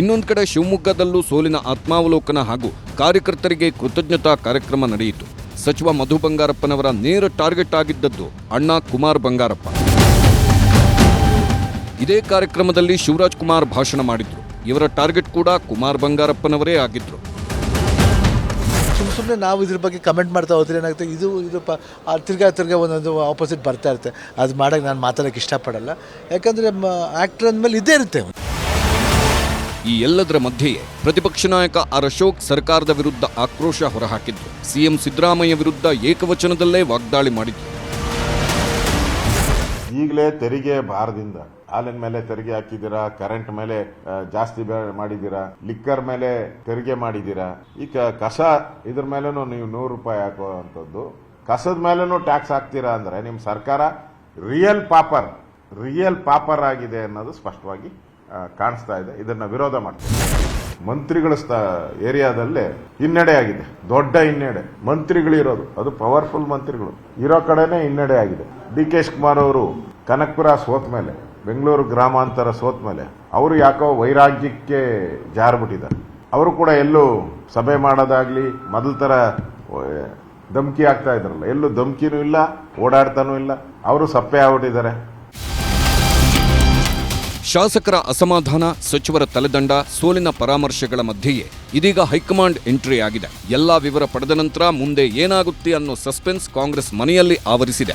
B: ಇನ್ನೊಂದು ಕಡೆ ಶಿವಮೊಗ್ಗದಲ್ಲೂ ಸೋಲಿನ ಆತ್ಮಾವಲೋಕನ ಹಾಗೂ ಕಾರ್ಯಕರ್ತರಿಗೆ ಕೃತಜ್ಞತಾ ಕಾರ್ಯಕ್ರಮ ನಡೆಯಿತು. ಸಚಿವ ಮಧು ಬಂಗಾರಪ್ಪನವರ ನೇರ ಟಾರ್ಗೆಟ್ ಆಗಿದ್ದದ್ದು ಅಣ್ಣ ಕುಮಾರ್ ಬಂಗಾರಪ್ಪ. ಇದೇ ಕಾರ್ಯಕ್ರಮದಲ್ಲಿ ಶಿವರಾಜ್ ಕುಮಾರ್ ಭಾಷಣ ಮಾಡಿದ್ರು. ಇವರ ಟಾರ್ಗೆಟ್ ಕೂಡ ಕುಮಾರ್ ಬಂಗಾರಪ್ಪನವರೇ ಆಗಿದ್ರು.
I: ಸುಮ್ಮ ಸುಮ್ಮನೆ ನಾವು ಇದ್ರ ಬಗ್ಗೆ ಕಮೆಂಟ್ ಮಾಡ್ತಾ ಹೋದ್ರೆ ಏನಾಗುತ್ತೆ, ಇದು ಇದು ಪ ತಿರ್ಗಾ ತಿರ್ಗಾ ಒಂದೊಂದು ಆಪೋಸಿಟ್ ಬರ್ತಾ ಇರುತ್ತೆ. ಅದು ಮಾಡೋಕ್ಕೆ ನಾನು ಮಾತಾಡೋಕ್ಕೆ ಇಷ್ಟಪಡಲ್ಲ. ಯಾಕಂದರೆ ಆ್ಯಕ್ಟ್ರ್ ಅಂದಮೇಲೆ ಇದ್ದೇ ಇರುತ್ತೆ.
B: ಈ ಎಲ್ಲದರ ಮಧ್ಯೆಯೇ ಪ್ರತಿಪಕ್ಷ ನಾಯಕ ಆರ್ ಅಶೋಕ್ ಸರ್ಕಾರದ ವಿರುದ್ಧ ಆಕ್ರೋಶ ಹೊರಹಾಕಿದ್ರು. ಸಿಎಂ ಸಿದ್ದರಾಮಯ್ಯ ವಿರುದ್ಧ ಏಕವಚನದಲ್ಲೇ ವಾಗ್ದಾಳಿ ಮಾಡಿದ್ರು.
J: ಈಗಲೇ ತೆರಿಗೆ ಭಾರದಿಂದ. ಹಾಲಿನ ಮೇಲೆ ತೆರಿಗೆ ಹಾಕಿದ್ದೀರಾ? ಕರೆಂಟ್ ಮೇಲೆ ಜಾಸ್ತಿ ಮಾಡಿದ್ದೀರಾ? ಲಿಕ್ಕರ್ ಮೇಲೆ ತೆರಿಗೆ ಮಾಡಿದ್ದೀರಾ? ಈಗ ಕಸ ಇದ್ರ ಮೇಲೇನು ನೀವು ನೂರು ರೂಪಾಯಿ ಹಾಕುವಂಥದ್ದು. ಕಸದ ಮೇಲೇನು ಟ್ಯಾಕ್ಸ್ ಹಾಕ್ತೀರಾ ಅಂದ್ರೆ ನಿಮ್ಮ ಸರ್ಕಾರ ರಿಯಲ್ ಪಾಪರ್ ರಿಯಲ್ ಪಾಪರ್ ಆಗಿದೆ ಅನ್ನೋದು ಸ್ಪಷ್ಟವಾಗಿ ಕಾಣಿಸ್ತಾ ಇದೆ. ಇದನ್ನ ವಿರೋಧ ಮಾಡ್ತಾರೆ. ಮಂತ್ರಿಗಳ ಸ್ಥ- ಏರಿಯಾದಲ್ಲೇ ಹಿನ್ನಡೆ ಆಗಿದೆ. ದೊಡ್ಡ ಹಿನ್ನಡೆ. ಮಂತ್ರಿಗಳಿರೋದು ಅದು ಪವರ್ಫುಲ್ ಮಂತ್ರಿಗಳು. ಇರೋ ಕಡೆನೇ ಹಿನ್ನಡೆ ಆಗಿದೆ. ಡಿ ಕೆ ಕುಮಾರ್ ಅವರು ಕನಕಪುರ ಸೋತ್ ಮೇಲೆ, ಬೆಂಗಳೂರು ಗ್ರಾಮಾಂತರ ಸೋತ್ ಮೇಲೆ, ಅವರು ಯಾಕೋ ವೈರಾಗ್ಯಕ್ಕೆ ಜಾರ್ಬಿಟ್ಟಿದ್ದಾರೆ. ಅವರು ಕೂಡ ಎಲ್ಲೂ ಸಭೆ ಮಾಡೋದಾಗ್ಲಿ, ಮೊದಲ ಧಮಕಿ ಧಮ್ಕಿ ಆಗ್ತಾ ಇದ್ರಲ್ಲ. ಎಲ್ಲೂ ಧಮ್ಕಿನೂ ಇಲ್ಲ, ಓಡಾಡ್ತಾನೂ ಇಲ್ಲ. ಅವರು ಸಪ್ಪೆ ಆಗ್ಬಿಟ್ಟಿದ್ದಾರೆ.
B: ಶಾಸಕರ ಅಸಮಾಧಾನ, ಸಚಿವರ ತಲೆದಂಡ, ಸೋಲಿನ ಪರಾಮರ್ಶೆಗಳ ಮಧ್ಯೆಯೇ ಇದೀಗ ಹೈಕಮಾಂಡ್ ಎಂಟ್ರಿ ಆಗಿದೆ. ಎಲ್ಲ ವಿವರ ಪಡೆದ ನಂತರ ಮುಂದೆ ಏನಾಗುತ್ತೆ ಅನ್ನೋ ಸಸ್ಪೆನ್ಸ್ ಕಾಂಗ್ರೆಸ್ ಮನೆಯಲ್ಲಿ ಆವರಿಸಿದೆ.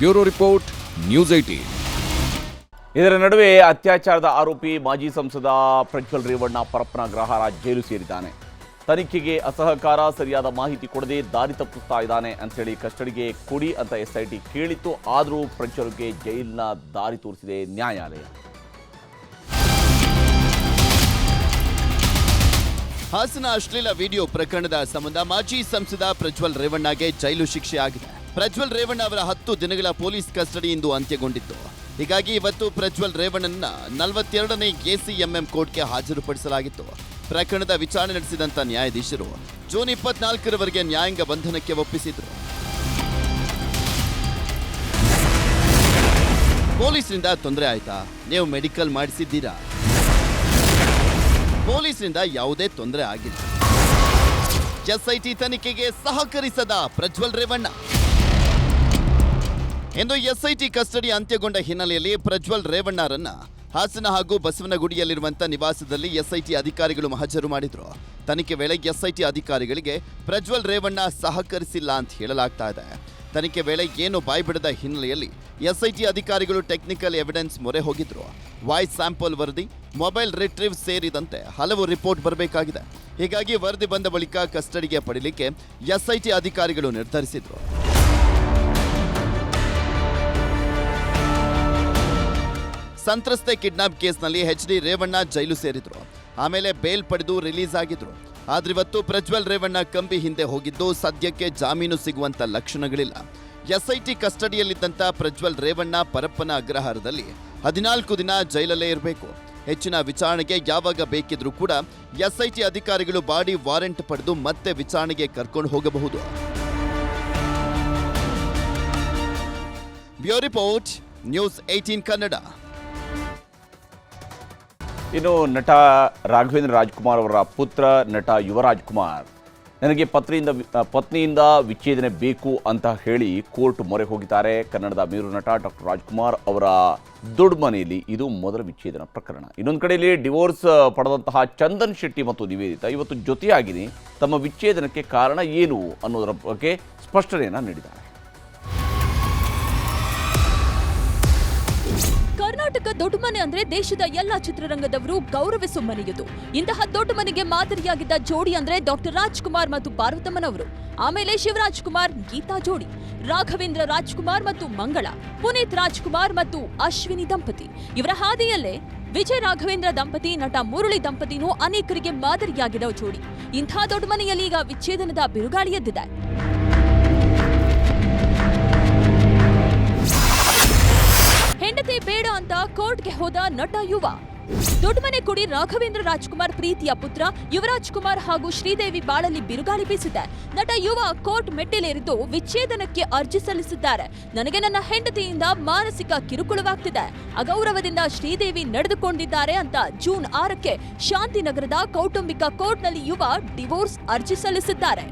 B: ಬ್ಯೂರೋ ರಿಪೋರ್ಟ್, ನ್ಯೂಸ್ ಐಟಿ
A: ಇದರ ನಡುವೆ ಅತ್ಯಾಚಾರದ ಆರೋಪಿ ಮಾಜಿ ಸಂಸದ ಪ್ರಜ್ವಲ್ ರೇವಣ್ಣ ಪರಪ್ಪನ ಗ್ರಹಾರ ಜೈಲು ಸೇರಿದ್ದಾನೆ. ತನಿಖೆಗೆ ಅಸಹಕಾರ ಸರಿಯಾದ ಮಾಹಿತಿ ಕೊಡದೆ ದಾರಿ ತಪ್ಪಿಸ್ತಾ ಇದ್ದಾನೆ ಅಂತೇಳಿ ಕಸ್ಟಡಿಗೆ ಕೊಡಿ ಅಂತ ಎಸ್ಐಟಿ ಕೇಳಿತ್ತು. ಆದರೂ ಪ್ರಜ್ವಲ್ಗೆ ಜೈಲಿನ ದಾರಿ ತೋರಿಸಿದೆ ನ್ಯಾಯಾಲಯ.
K: ಹಾಸನ ಅಶ್ಲೀಲ ವಿಡಿಯೋ ಪ್ರಕರಣದ ಸಂಬಂಧ ಮಾಜಿ ಸಂಸದ ಪ್ರಜ್ವಲ್ ರೇವಣ್ಣಗೆ ಜೈಲು ಶಿಕ್ಷೆ ಆಗಿದೆ. ಪ್ರಜ್ವಲ್ ರೇವಣ್ಣ ಅವರ ಹತ್ತು ದಿನಗಳ ಪೊಲೀಸ್ ಕಸ್ಟಡಿ ಇಂದು ಅಂತ್ಯಗೊಂಡಿತ್ತು. ಹೀಗಾಗಿ ಇವತ್ತು ಪ್ರಜ್ವಲ್ ರೇವಣ್ಣನ ನಲವತ್ತೆರಡನೇ ಎಸಿಎಂಎಂ ಕೋರ್ಟ್ಗೆ ಹಾಜರುಪಡಿಸಲಾಗಿತ್ತು. ಪ್ರಕರಣದ ವಿಚಾರಣೆ ನಡೆಸಿದಂತ ನ್ಯಾಯಾಧೀಶರು ಜೂನ್ ಇಪ್ಪತ್ನಾಲ್ಕರವರೆಗೆ ನ್ಯಾಯಾಂಗ ಬಂಧನಕ್ಕೆ ಒಪ್ಪಿಸಿದ್ರು. ಪೊಲೀಸರಿಂದ ತೊಂದರೆ ಆಯ್ತಾ? ನೀವು ಮೆಡಿಕಲ್ ಮಾಡಿಸಿದ್ದೀರಾ? ಪೊಲೀಸರಿಂದ ಯಾವುದೇ ತೊಂದರೆ ಆಗಿಲ್ಲ. ಎಸ್ಐಟಿ ತನಿಖೆಗೆ ಸಹಕರಿಸದ ಪ್ರಜ್ವಲ್ ರೇವಣ್ಣ. ಇಂದು ಎಸ್ಐಟಿ ಕಸ್ಟಡಿ ಅಂತ್ಯಗೊಂಡ ಹಿನ್ನೆಲೆಯಲ್ಲಿ ಪ್ರಜ್ವಲ್ ರೇವಣ್ಣರನ್ನ ಹಾಸನ ಹಾಗೂ ಬಸವನಗುಡಿಯಲ್ಲಿರುವಂತಹ ನಿವಾಸದಲ್ಲಿ ಎಸ್ಐಟಿ ಅಧಿಕಾರಿಗಳು ಮಹಜರು ಮಾಡಿದ್ರು. ತನಿಖೆ ವೇಳೆ ಎಸ್ಐಟಿ ಅಧಿಕಾರಿಗಳಿಗೆ ಪ್ರಜ್ವಲ್ ರೇವಣ್ಣ ಸಹಕರಿಸಿಲ್ಲ ಅಂತ ಹೇಳಲಾಗ್ತಾ ಇದೆ. ತನಿಖೆ ವೇಳೆ ಏನು ಬಾಯ್ಬಿಡದ ಹಿನ್ನೆಲೆಯಲ್ಲಿ ಎಸ್ಐಟಿ ಅಧಿಕಾರಿಗಳು ಟೆಕ್ನಿಕಲ್ ಎವಿಡೆನ್ಸ್ ಮೊರೆ ಹೋಗಿದ್ರು. ವಾಯ್ಸ್ ಸ್ಯಾಂಪಲ್ ವರದಿ, ಮೊಬೈಲ್ ರಿಟ್ರೀವ್ ಸೇರಿದಂತೆ ಹಲವು ರಿಪೋರ್ಟ್ ಬರಬೇಕಾಗಿದೆ. ಹೀಗಾಗಿ ವರದಿ ಬಂದ ಬಳಿಕ ಕಸ್ಟಡಿಗೆ ಪಡೀಲಿಕ್ಕೆ ಎಸ್ಐಟಿ ಅಧಿಕಾರಿಗಳು ನಿರ್ಧರಿಸಿದ್ರು. ಸಂತ್ರಸ್ತೆ ಕಿಡ್ನಾಪ್ ಕೇಸ್ನಲ್ಲಿ ಎಚ್ ಡಿ ರೇವಣ್ಣ ಜೈಲು ಸೇರಿದ್ರು. ಆಮೇಲೆ ಬೇಲ್ ಪಡೆದು ರಿಲೀಸ್ ಆಗಿದ್ರು. ಆದ್ರಿವತ್ತು ಪ್ರಜ್ವಲ್ ರೇವಣ್ಣ ಕಂಬಿ ಹಿಂದೆ ಹೋಗಿದ್ದು ಸದ್ಯಕ್ಕೆ ಜಾಮೀನು ಸಿಗುವಂತ ಲಕ್ಷಣಗಳಿಲ್ಲ. ಎಸ್ಐಟಿ ಕಸ್ಟಡಿಯಲ್ಲಿದ್ದಂಥ ಪ್ರಜ್ವಲ್ ರೇವಣ್ಣ ಪರಪ್ಪನ ಅಗ್ರಹಾರದಲ್ಲಿ ಹದಿನಾಲ್ಕು ದಿನ ಜೈಲಲ್ಲೇ ಇರಬೇಕು. ಹೆಚ್ಚಿನ ವಿಚಾರಣೆಗೆ ಯಾವಾಗ ಬೇಕಿದ್ರೂ ಕೂಡ ಎಸ್ಐಟಿ ಅಧಿಕಾರಿಗಳು ಬಾಡಿ ವಾರೆಂಟ್ ಪಡೆದು ಮತ್ತೆ ವಿಚಾರಣೆಗೆ ಕರ್ಕೊಂಡು ಹೋಗಬಹುದು. Bureau report, news eighteen Kannada.
A: ಇನ್ನು ನಟ ರಾಘವೇಂದ್ರ ರಾಜ್ಕುಮಾರ್ ಅವರ ಪುತ್ರ ನಟ ಯುವರಾಜ್ ಕುಮಾರ್ ನನಗೆ ಪತ್ನಿಯಿಂದ ಪತ್ನಿಯಿಂದ ವಿಚ್ಛೇದನೆ ಬೇಕು ಅಂತ ಹೇಳಿ ಕೋರ್ಟ್ ಮೊರೆ ಹೋಗಿದ್ದಾರೆ. ಕನ್ನಡದ ಮೇರು ನಟ ಡಾಕ್ಟರ್ ರಾಜ್ಕುಮಾರ್ ಅವರ ದೊಡ್ಡ ಮನೆಯಲ್ಲಿ ಇದು ಮೊದಲ ವಿಚ್ಛೇದನ ಪ್ರಕರಣ. ಇನ್ನೊಂದು ಕಡೆಯಲ್ಲಿ ಡಿವೋರ್ಸ್ ಪಡೆದಂತಹ ಚಂದನ್ ಶೆಟ್ಟಿ ಮತ್ತು ನಿವೇದಿತ ಇವತ್ತು ಜೊತೆಯಾಗಿದೆ ತಮ್ಮ ವಿಚ್ಛೇದನಕ್ಕೆ ಕಾರಣ ಏನು ಅನ್ನೋದರ ಬಗ್ಗೆ ಸ್ಪಷ್ಟನೆಯನ್ನು ನೀಡಿದ್ದಾರೆ.
L: ಕರ್ನಾಟಕ ದೊಡ್ಡ ಮನೆ ಅಂದ್ರೆ ದೇಶದ ಎಲ್ಲ ಚಿತ್ರರಂಗದವರು ಗೌರವಿಸುವ ಮನೆಯದು. ಇಂತಹ ದೊಡ್ಡ ಮನೆಗೆ ಮಾದರಿಯಾಗಿದ್ದ ಜೋಡಿ ಅಂದ್ರೆ ಡಾಕ್ಟರ್ ರಾಜ್ಕುಮಾರ್ ಮತ್ತು ಪಾರ್ವತಮ್ಮನವರು ಆಮೇಲೆ ಶಿವರಾಜ್ ಕುಮಾರ್ ಗೀತಾ ಜೋಡಿ. ರಾಘವೇಂದ್ರ ರಾಜ್ಕುಮಾರ್ ಮತ್ತು ಮಂಗಳ. ಪುನೀತ್ ರಾಜ್ಕುಮಾರ್ ಮತ್ತು ಅಶ್ವಿನಿ ದಂಪತಿ. ಇವರ ಹಾದಿಯಲ್ಲೇ ವಿಜಯ್ ರಾಘವೇಂದ್ರ ದಂಪತಿ, ನಟ ಮುರುಳಿ ದಂಪತಿನೂ ಅನೇಕರಿಗೆ ಮಾದರಿಯಾಗಿರೋ ಜೋಡಿ. ಇಂಥ ದೊಡ್ಡ ಮನೆಯಲ್ಲಿ ಈಗ ವಿಚ್ಛೇದನದ ಬಿರುಗಾಳಿ ಎದ್ದಿದೆ. ಬೇಡ ಅಂತ ಕೋರ್ಟ್ಗೆ ಹೋದ ನಟ ಯುವ. ದೊಡ್ಡಮನೆ ಕುಡಿ ರಾಘವೇಂದ್ರ ರಾಜ್ಕುಮಾರ್ ಪ್ರೀತಿಯ ಪುತ್ರ ಯುವರಾಜ್ ಕುಮಾರ್ ಹಾಗೂ ಶ್ರೀದೇವಿ ಬಾಳಲ್ಲಿ ಬಿರುಗಾಳಿ ಬೀಸಿದೆ. ನಟ ಯುವ ಕೋರ್ಟ್ ಮೆಟ್ಟಿಲೇರಿದ್ದು ವಿಚ್ಛೇದನಕ್ಕೆ ಅರ್ಜಿ ಸಲ್ಲಿಸಿದ್ದಾರೆ. ನನಗೆ ನನ್ನ ಹೆಂಡತಿಯಿಂದ ಮಾನಸಿಕ ಕಿರುಕುಳವಾಗ್ತಿದೆ. ಅಗೌರವದಿಂದ ಶ್ರೀದೇವಿ ನಡೆದುಕೊಂಡಿದ್ದಾರೆ ಅಂತ ಜೂನ್ ಆರಕ್ಕೆ ಶಾಂತಿನಗರದ ಕೌಟುಂಬಿಕ ಕೋರ್ಟ್ನಲ್ಲಿ ಯುವ ಡಿವೋರ್ಸ್ ಅರ್ಜಿ ಸಲ್ಲಿಸಿದ್ದಾರೆ.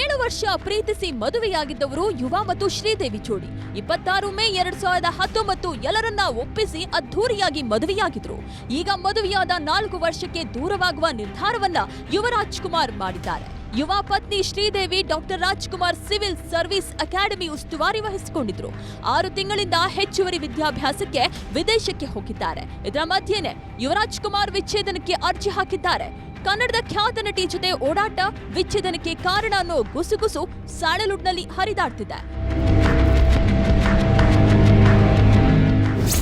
L: ಏಳು ವರ್ಷ ಪ್ರೀತಿಸಿ ಮದುವೆಯಾಗಿದ್ದವರು ಯುವ ಮತ್ತು ಶ್ರೀದೇವಿ ಜೋಡಿ. ಇಪ್ಪತ್ತಾರು ಮೇ ಎರಡ್ ಸಾವಿರದ ಹತ್ತೊಂಬತ್ತು ಎಲ್ಲರನ್ನ ಒಪ್ಪಿಸಿ ಅದ್ಧೂರಿಯಾಗಿ ಮದುವೆಯಾಗಿದ್ರು. ಈಗ ಮದುವೆಯಾದ ನಾಲ್ಕು ವರ್ಷಕ್ಕೆ ದೂರವಾಗುವ ನಿರ್ಧಾರವನ್ನ ಯುವರಾಜ್ ಕುಮಾರ್ ಮಾಡಿದ್ದಾರೆ. ಯುವ ಪತ್ನಿ Sridevi, doctor Rajkumar civil service academy ಉಸ್ತುವಾರಿ ವಹಿಸಿಕೊಂಡಿದ್ರು. ಆರು ತಿಂಗಳಿಂದ ಹೆಚ್ಚುವರಿ ವಿದ್ಯಾಭ್ಯಾಸಕ್ಕೆ ವಿದೇಶಕ್ಕೆ ಹೋಗಿದ್ದಾರೆ. ಇದರ ಮಧ್ಯೆನೆ ಯುವರಾಜ್ ಕುಮಾರ್ ವಿಚ್ಛೇದನಕ್ಕೆ ಅರ್ಜಿ ಹಾಕಿದ್ದಾರೆ. ಕನ್ನಡದ ಖ್ಯಾತ ನಟಿ ಜೊತೆ ಓಡಾಟ ವಿಚ್ಛೇದನಕ್ಕೆ ಕಾರಣ ಅನ್ನೋ ಗುಸುಗುಸು ಸಾಳಲುಡ್ನಲ್ಲಿ ಹರಿದಾಡ್ತಿದೆ.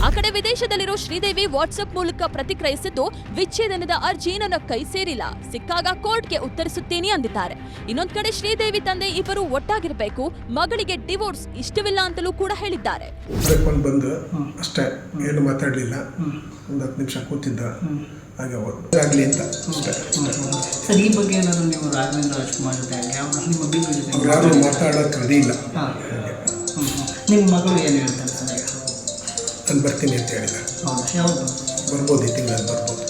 L: ಆ ಕಡೆ ವಿದೇಶದಲ್ಲಿರೋ ಶ್ರೀದೇವಿ ವಾಟ್ಸ್ಆಪ್ ಮೂಲಕ ಪ್ರತಿಕ್ರಿಯಿಸಿದ್ದು ವಿಚ್ಛೇದನದ ಅರ್ಜಿ ನನ್ನ ಕೈ ಸೇರಿಲ್ಲ. ಸಿಕ್ಕಾಗ ಕೋರ್ಟ್ಗೆ ಉತ್ತರಿಸುತ್ತೇನೆ ಅಂದಿದ್ದಾರೆ. ಇನ್ನೊಂದ್ ಕಡೆ ಶ್ರೀದೇವಿ ತಂದೆ ಇಬ್ಬರು ಒಟ್ಟಾಗಿರ್ಬೇಕು. ಮಗಳಿಗೆ ಡಿವೋರ್ಸ್ ಇಷ್ಟವಿಲ್ಲ ಅಂತಲೂ ಕೂಡ ಹೇಳಿದ್ದಾರೆ.
M: ಬಂದು ಅಷ್ಟೇ ಏನು ಮಾತಾಡಲಿಲ್ಲ. ಒಂದು ಹತ್ತು ನಿಮಿಷ ಕೂತಿದ್ದ ಹಾಗೆ ಆಗಲಿ ಅಂತ
G: ಸರ್ ಈ ಬಗ್ಗೆ ಏನಾದರೂ ನೀವು ರಾಘವೇಂದ್ರ ರಾಜ್ಕುಮಾರ್ ಜೊತೆ ಯಾವ ನಿಮ್ಮ
M: ಅವ್ರು ಯಾರು ಮಾತಾಡೋಕೆ ರೆಡಿ ಇಲ್ಲ.
G: ನಿಮ್ಮ ಮಗಳು ಏನು ಹೇಳ್ತಾರೆ?
M: ನಾನು ಬರ್ತೀನಿ ಅಂತ ಹೇಳಿದ.
G: ಹೌದಾ ಯಾವುದು
M: ಬರ್ಬೋದು ಈ ತಿಂಗಳಲ್ಲಿ ಬರ್ಬೋದು.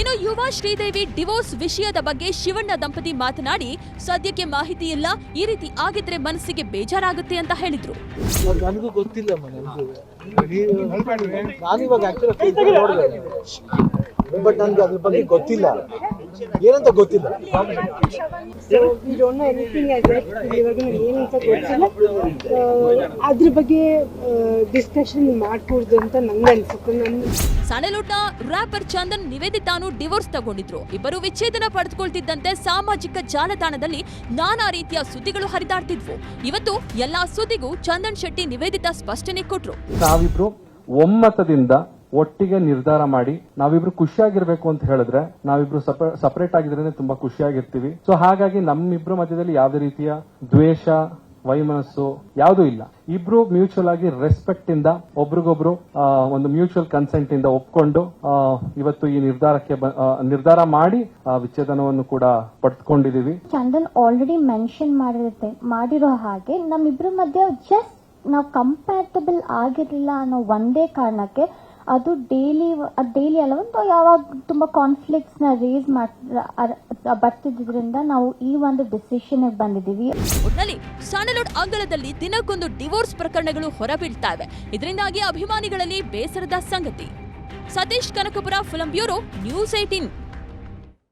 L: ಇನ್ನು ಯುವ ಶ್ರೀದೇವಿ ಡಿವೋರ್ಸ್ ವಿಷಯದ ಬಗ್ಗೆ ಶಿವಣ್ಣ ದಂಪತಿ ಮಾತನಾಡಿ ಸದ್ಯಕ್ಕೆ ಮಾಹಿತಿ ಇಲ್ಲ ಈ ರೀತಿ ಆಗಿದ್ರೆ ಮನಸ್ಸಿಗೆ ಬೇಜಾರಾಗುತ್ತೆ ಅಂತ ಹೇಳಿದ್ರು.
I: ನನಗೂ ಗೊತ್ತಿಲ್ಲ ನೋಡಿದೆ. ಬಟ್ ನನಗೆ ಅದ್ರ ಬಗ್ಗೆ ಗೊತ್ತಿಲ್ಲ. ಏನಂತ ಗೊತ್ತಿಲ್ಲ.
N: ಇವಾಗ ಏನಂತ ಗೊತ್ತಿಲ್ಲ. ಅದ್ರ ಬಗ್ಗೆ ಡಿಸ್ಕಷನ್ ಮಾಡ್ಕೂಡ್ದು ಅಂತ ನಂಗೆ ಅನ್ಸುತ್ತೆ. ನನ್ನ
L: ಸ್ಯಾಂಡಲ್ವುಡ್ನ ರ್ಯಾಪರ್ ಚಂದನ್ ನಿವೇದಿತಾನು ಡಿವೋರ್ಸ್ ತಗೊಂಡಿದ್ರು. ಇಬ್ಬರು ವಿಚ್ಛೇದನ ಪಡೆದುಕೊಳ್ತಿದ್ದಂತೆ ಸಾಮಾಜಿಕ ಜಾಲತಾಣದಲ್ಲಿ ನಾನಾ ರೀತಿಯ ಸುದ್ದಿಗಳು ಹರಿದಾಡ್ತಿದ್ವು. ಇವತ್ತು ಎಲ್ಲಾ ಸುದ್ದಿಗೂ ಚಂದನ್ ಶೆಟ್ಟಿ ನಿವೇದಿತಾ ಸ್ಪಷ್ಟನೆ ಕೊಟ್ರು.
O: ತಾವಿಬ್ರು ಒಮ್ಮತದಿಂದ ಒಟ್ಟಿಗೆ ನಿರ್ಧಾರ ಮಾಡಿ ನಾವಿಬ್ರು ಖುಷಿಯಾಗಿರ್ಬೇಕು ಅಂತ ಹೇಳಿದ್ರೆ ನಾವಿಬ್ರು ಸಪರೇಟ್ ಆಗಿದ್ರೆ ತುಂಬಾ ಖುಷಿಯಾಗಿರ್ತೀವಿ. ಸೊ ಹಾಗಾಗಿ ನಮ್ಮಿಬ್ರು ಮಧ್ಯದಲ್ಲಿ ಯಾವುದೇ ರೀತಿಯ ದ್ವೇಷ, ವೈಮನಸ್ಸು ಯಾವುದೂ ಇಲ್ಲ. ಇಬ್ರು ಮ್ಯೂಚುವಲ್ ಆಗಿ ರೆಸ್ಪೆಕ್ಟ್ ಇಂದ ಒಬ್ರಿಗೊಬ್ರು ಒಂದು ಮ್ಯೂಚುವಲ್ ಕನ್ಸೆಂಟ್ ಇಂದ ಒಪ್ಕೊಂಡು ಇವತ್ತು ಈ ನಿರ್ಧಾರಕ್ಕೆ ನಿರ್ಧಾರ ಮಾಡಿ ವಿಚ್ಛೇದನವನ್ನು ಕೂಡ ಪಡೆದುಕೊಂಡಿದೀವಿ
N: ಚಂದನ್ ಆಲ್ರೆಡಿ ಮೆನ್ಷನ್ ಮಾಡಿರುತ್ತೆ, ಮಾಡಿರೋ ಹಾಗೆ ನಮ್ಮಿಬ್ರ ಮಧ್ಯೆ ಜಸ್ಟ್ ನಾವು ಕಂಪ್ಯಾಟಬಲ್ ಆಗಿರಲಿಲ್ಲ ಅನ್ನೋ ಒಂದೇ ಕಾರಣಕ್ಕೆ ಅದು ಡೈಲಿ ಅದು ಡೈಲಿ ಅಲ್ಲ, ಒಂದು ಯಾವಾಗ ತುಂಬ ಕಾನ್ಫ್ಲಿಕ್ಟ್ಸ್ನ ರೇಸ್ ಮಾಡ್ ಬರ್ತಿದ್ದರಿಂದ ನಾವು ಈ ಒಂದು ಡಿಸಿಷನ್ಗೆ ಬಂದಿದ್ದೀವಿ.
L: ಒಟ್ನಲ್ಲಿ ಸ್ಯಾಂಡಲ್ವುಡ್ ಅಂಗಳದಲ್ಲಿ ದಿನಕ್ಕೊಂದು ಡಿವೋರ್ಸ್ ಪ್ರಕರಣಗಳು ಹೊರಬೀಳ್ತಾ ಇವೆ ಇದರಿಂದಾಗಿ ಅಭಿಮಾನಿಗಳಲ್ಲಿ ಬೇಸರದ ಸಂಗತಿ. Satish Kanakapura film bureau news eighteen